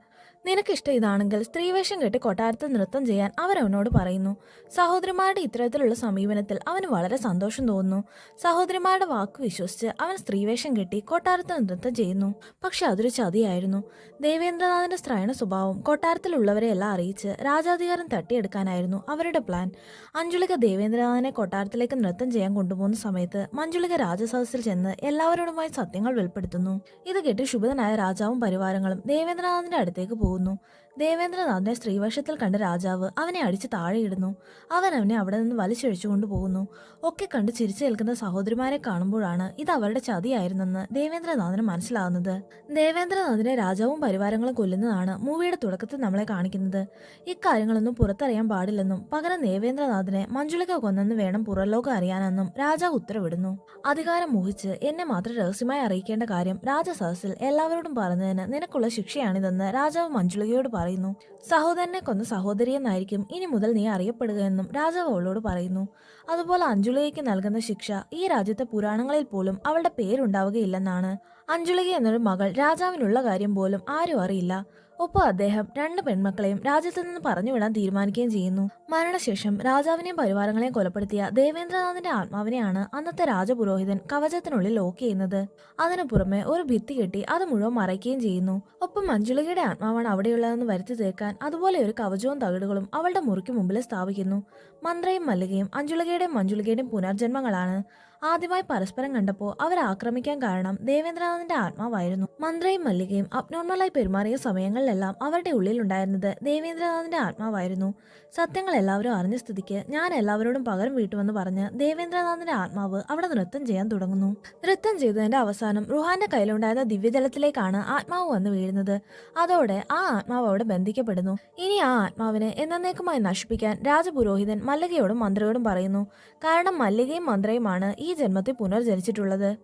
നിനക്കിഷ്ടം ഇതാണെങ്കിൽ സ്ത്രീവേഷം കെട്ടി കൊട്ടാരത്തിൽ നൃത്തം ചെയ്യാൻ അവരവനോട് പറയുന്നു. സഹോദരിമാരുടെ ഇത്തരത്തിലുള്ള സമീപനത്തിൽ അവന് വളരെ സന്തോഷം തോന്നുന്നു. സഹോദരിമാരുടെ വാക്ക് വിശ്വസിച്ച് അവൻ സ്ത്രീവേഷം കെട്ടി കൊട്ടാരത്തിൽ നൃത്തം ചെയ്യുന്നു. പക്ഷെ അതൊരു ചതിയായിരുന്നു. ദേവേന്ദ്രനാഥിന്റെ സ്ത്രൈണ സ്വഭാവം കൊട്ടാരത്തിലുള്ളവരെ എല്ലാം അറിയിച്ച് രാജാധികാരം തട്ടിയെടുക്കാനായിരുന്നു അവരുടെ പ്ലാൻ അഞ്ജുളിക ദേവേന്ദ്രനാഥനെ കൊട്ടാരത്തിലേക്ക് നൃത്തം ചെയ്യാൻ കൊണ്ടുപോകുന്ന സമയത്ത് മഞ്ജുളിക രാജസദസ്സിൽ ചെന്ന് എല്ലാവരോടുമായി സത്യങ്ങൾ വെളിപ്പെടുത്തുന്നു. ഇത് കേട്ട് ശുഭതനായ രാജാവും പരിവാരങ്ങളും ദേവേന്ദ്രനാഥിന്റെ അടുത്തേക്ക് പോകുന്നു. ദേവേന്ദ്രനാഥിനെ സ്ത്രീവേഷത്തിൽ കണ്ട രാജാവ് അവനെ അടിച്ച് താഴെയിടുന്നു അവൻ അവനെ അവിടെ നിന്ന് വലിച്ചഴിച്ചു കൊണ്ടുപോകുന്നു. ഒക്കെ കണ്ട് ചിരിച്ചു നിൽക്കുന്ന സഹോദരിമാരെ കാണുമ്പോഴാണ് ഇത് അവരുടെ ചതിയായിരുന്നെന്ന് ദേവേന്ദ്രനാഥിന് മനസ്സിലാകുന്നത്. ദേവേന്ദ്രനാഥിനെ രാജാവും പരിവാരങ്ങളും കൊല്ലുന്നതാണ് മൂവിയുടെ തുടക്കത്തിൽ നമ്മളെ കാണിക്കുന്നത്. ഇക്കാര്യങ്ങളൊന്നും പുറത്തറിയാൻ പാടില്ലെന്നും പകരം ദേവേന്ദ്രനാഥിനെ മഞ്ജുളിക കൊന്നെന്ന് വേണം പുറലോകം അറിയാനെന്നും രാജാവ് ഉത്തരവിടുന്നു. അധികാരം മോഹിച്ച് എന്നെ മാത്രം രഹസ്യമായി അറിയിക്കേണ്ട കാര്യം രാജസദസ്സിൽ എല്ലാവരോടും പറഞ്ഞതിന് നിനക്കുള്ള ശിക്ഷയാണിതെന്ന് രാജാവ് മഞ്ജുളികയോട് പറയുന്നു. സഹോദരനെ കൊന്ന സഹോദരിയെന്നായിരിക്കും ഇനി മുതൽ നീ അറിയപ്പെടുക എന്നും രാജാവ് അവളോട് പറയുന്നു. അതുപോലെ അഞ്ജുളികയ്ക്ക് നൽകുന്ന ശിക്ഷ ഈ രാജ്യത്തെ പുരാണങ്ങളിൽ പോലും അവളുടെ പേരുണ്ടാവുകയില്ലെന്നാണ്. അഞ്ജുളിക എന്നൊരു മകൾ രാജാവിനുള്ള കാര്യം പോലും ആരും അറിയില്ല. ഒപ്പം അദ്ദേഹം രണ്ട് പെൺമക്കളെയും രാജ്യത്ത് നിന്ന് പറഞ്ഞുവിടാൻ തീരുമാനിക്കുകയും ചെയ്യുന്നു. മരണശേഷം രാജാവിനെയും പരിവാരങ്ങളെയും കൊലപ്പെടുത്തിയ ദേവേന്ദ്രനാഥിന്റെ ആത്മാവിനെയാണ് അന്നത്തെ രാജപുരോഹിതൻ കവചത്തിനുള്ളിൽ ലോക്ക് ചെയ്യുന്നത്. അതിനു പുറമെ ഒരു ഭിത്തി കെട്ടി അത് മുഴുവൻ മറയ്ക്കുകയും ചെയ്യുന്നു. ഒപ്പം മഞ്ജുളികയുടെ ആത്മാവാണ് അവിടെയുള്ളതെന്ന് വരുത്തി തീർക്കാൻ അതുപോലെ ഒരു കവചവും തകിടുകളും അവളുടെ മുറിക്ക് മുമ്പിൽ സ്ഥാപിക്കുന്നു. മന്ത്രയും മല്ലികയും അഞ്ജുളികയുടെയും മഞ്ജുളികയുടെയും പുനർജന്മങ്ങളാണ്. ആദ്യമായി പരസ്പരം കണ്ടപ്പോൾ അവരെ ആക്രമിക്കാൻ കാരണം ദേവേന്ദ്രനാഥിന്റെ ആത്മാവായിരുന്നു. മന്ത്രയും മല്ലികയും അബ്നോർമലായി പെരുമാറിയ സമയങ്ങളിലെല്ലാം അവരുടെ ഉള്ളിലുണ്ടായിരുന്നത് ദേവേന്ദ്രനാഥിന്റെ ആത്മാവായിരുന്നു. സത്യങ്ങൾ എല്ലാവരും അറിഞ്ഞ സ്ഥിതിക്ക് ഞാൻ എല്ലാവരോടും പകരം വീട്ടുമെന്ന് പറഞ്ഞ് ദേവേന്ദ്രനാഥിന്റെ ആത്മാവ് അവിടെ നൃത്തം ചെയ്യാൻ തുടങ്ങുന്നു. നൃത്തം ചെയ്തതിന്റെ അവസാനം റുഹാന്റെ കയ്യിലുണ്ടായിരുന്ന ദിവ്യജലത്തിലേക്കാണ് ആത്മാവ് വന്ന് വീഴുന്നത്. അതോടെ ആ ആത്മാവ് അവിടെ ബന്ധിക്കപ്പെടുന്നു. ഇനി ആ ആത്മാവിനെ എന്നേക്കുമായി നശിപ്പിക്കാൻ രാജപുരോഹിതൻ മല്ലികയോടും മന്ത്രിയോടും പറയുന്നു. കാരണം മല്ലികയും മന്ത്രയുമാണ് ഈ ജന്മത്തിൽ പുനർജനിച്ചിട്ടുള്ളത്.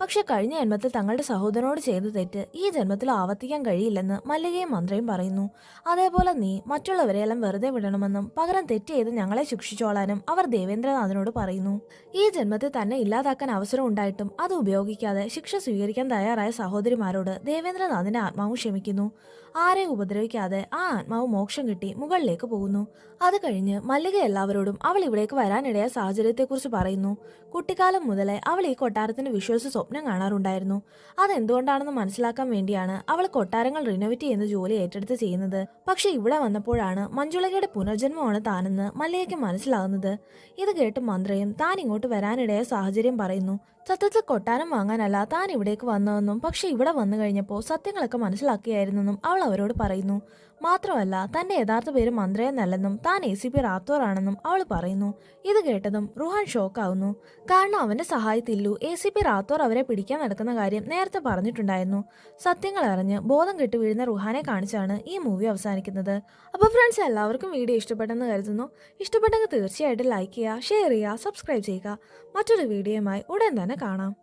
പക്ഷെ കഴിഞ്ഞ ജന്മത്തിൽ തങ്ങളുടെ സഹോദരനോട് ചെയ്ത തെറ്റ് ഈ ജന്മത്തിൽ ആവർത്തിക്കാൻ കഴിയില്ലെന്ന് മല്ലികയും മന്ത്രയും പറയുന്നു. അതേപോലെ നീ മറ്റുള്ളവരെയെല്ലാം വെറുതെ വിടണമെന്നും പകരം തെറ്റ് ചെയ്ത് ഞങ്ങളെ ശിക്ഷിച്ചോളാനും അവർ ദേവേന്ദ്രനാഥനോട് പറയുന്നു. ഈ ജന്മത്തിൽ തന്നെ ഇല്ലാതാക്കാൻ അവസരം ഉണ്ടായിട്ടും അത് ഉപയോഗിക്കാതെ ശിക്ഷ സ്വീകരിക്കാൻ തയ്യാറായ സഹോദരിമാരോട് ദേവേന്ദ്രനാഥിന്റെ ആത്മാവ് ക്ഷമിക്കുന്നു. ആരെ ഉപദ്രവിക്കാതെ ആ ആത്മാവ് മോക്ഷം കിട്ടി മുകളിലേക്ക് പോകുന്നു. അത് കഴിഞ്ഞ് മല്ലിക എല്ലാവരോടും അവൾ ഇവിടേക്ക് വരാനിടയ സാഹചര്യത്തെക്കുറിച്ച് പറയുന്നു. കുട്ടിക്കാലം മുതലേ അവൾ ഈ കൊട്ടാരത്തിന് വിശ്വസിച്ച് സ്വപ്നം കാണാറുണ്ടായിരുന്നു. അതെന്തുകൊണ്ടാണെന്ന് മനസ്സിലാക്കാൻ വേണ്ടിയാണ് അവൾ കൊട്ടാരങ്ങൾ റിനോവേറ്റ് ചെയ്യുന്ന ജോലി ഏറ്റെടുത്ത് ചെയ്യുന്നത്. പക്ഷെ ഇവിടെ വന്നപ്പോഴാണ് മഞ്ജുളകയുടെ പുനർജന്മമാണ് താനെന്ന് മല്ലികയ്ക്ക് മനസ്സിലാകുന്നത്. ഇത് കേട്ട് മന്ത്രയും താൻ ഇങ്ങോട്ട് വരാനിടയ സാഹചര്യം പറയുന്നു. സത്യത്തിൽ കൊട്ടാരം വാങ്ങാനല്ല താൻ ഇവിടേക്ക് വന്നതെന്നും പക്ഷെ ഇവിടെ വന്നു കഴിഞ്ഞപ്പോൾ സത്യങ്ങളൊക്കെ മനസ്സിലാക്കിയായിരുന്നെന്നും അവൾ അവരോട് പറയുന്നു. മാത്രമല്ല തന്റെ യഥാർത്ഥ പേര് മന്ത്രയെന്നല്ലെന്നും താൻ എ സി പി റാത്തോർ ആണെന്നും അവൾ പറയുന്നു. ഇത് കേട്ടതും റുഹാൻ ഷോക്കാവുന്നു. കാരണം അവന്റെ സഹായത്തില്ലു എ സി പി റാത്തോർ അവരെ പിടിക്കാൻ നടക്കുന്ന കാര്യം നേരത്തെ പറഞ്ഞിട്ടുണ്ടായിരുന്നു. സത്യങ്ങൾ അറിഞ്ഞ് ബോധം കെട്ട് വീഴുന്ന റുഹാനെ കാണിച്ചാണ് ഈ മൂവി അവസാനിക്കുന്നത്. അപ്പോൾ ഫ്രണ്ട്സ് എല്ലാവർക്കും വീഡിയോ ഇഷ്ടപ്പെട്ടെന്ന് കരുതുന്നു. ഇഷ്ടപ്പെട്ടെങ്കിൽ തീർച്ചയായിട്ടും ലൈക്ക് ചെയ്യുക ഷെയർ ചെയ്യുക സബ്സ്ക്രൈബ് ചെയ്യുക. മറ്റൊരു വീഡിയോയുമായി ഉടൻ തന്നെ കാണാം.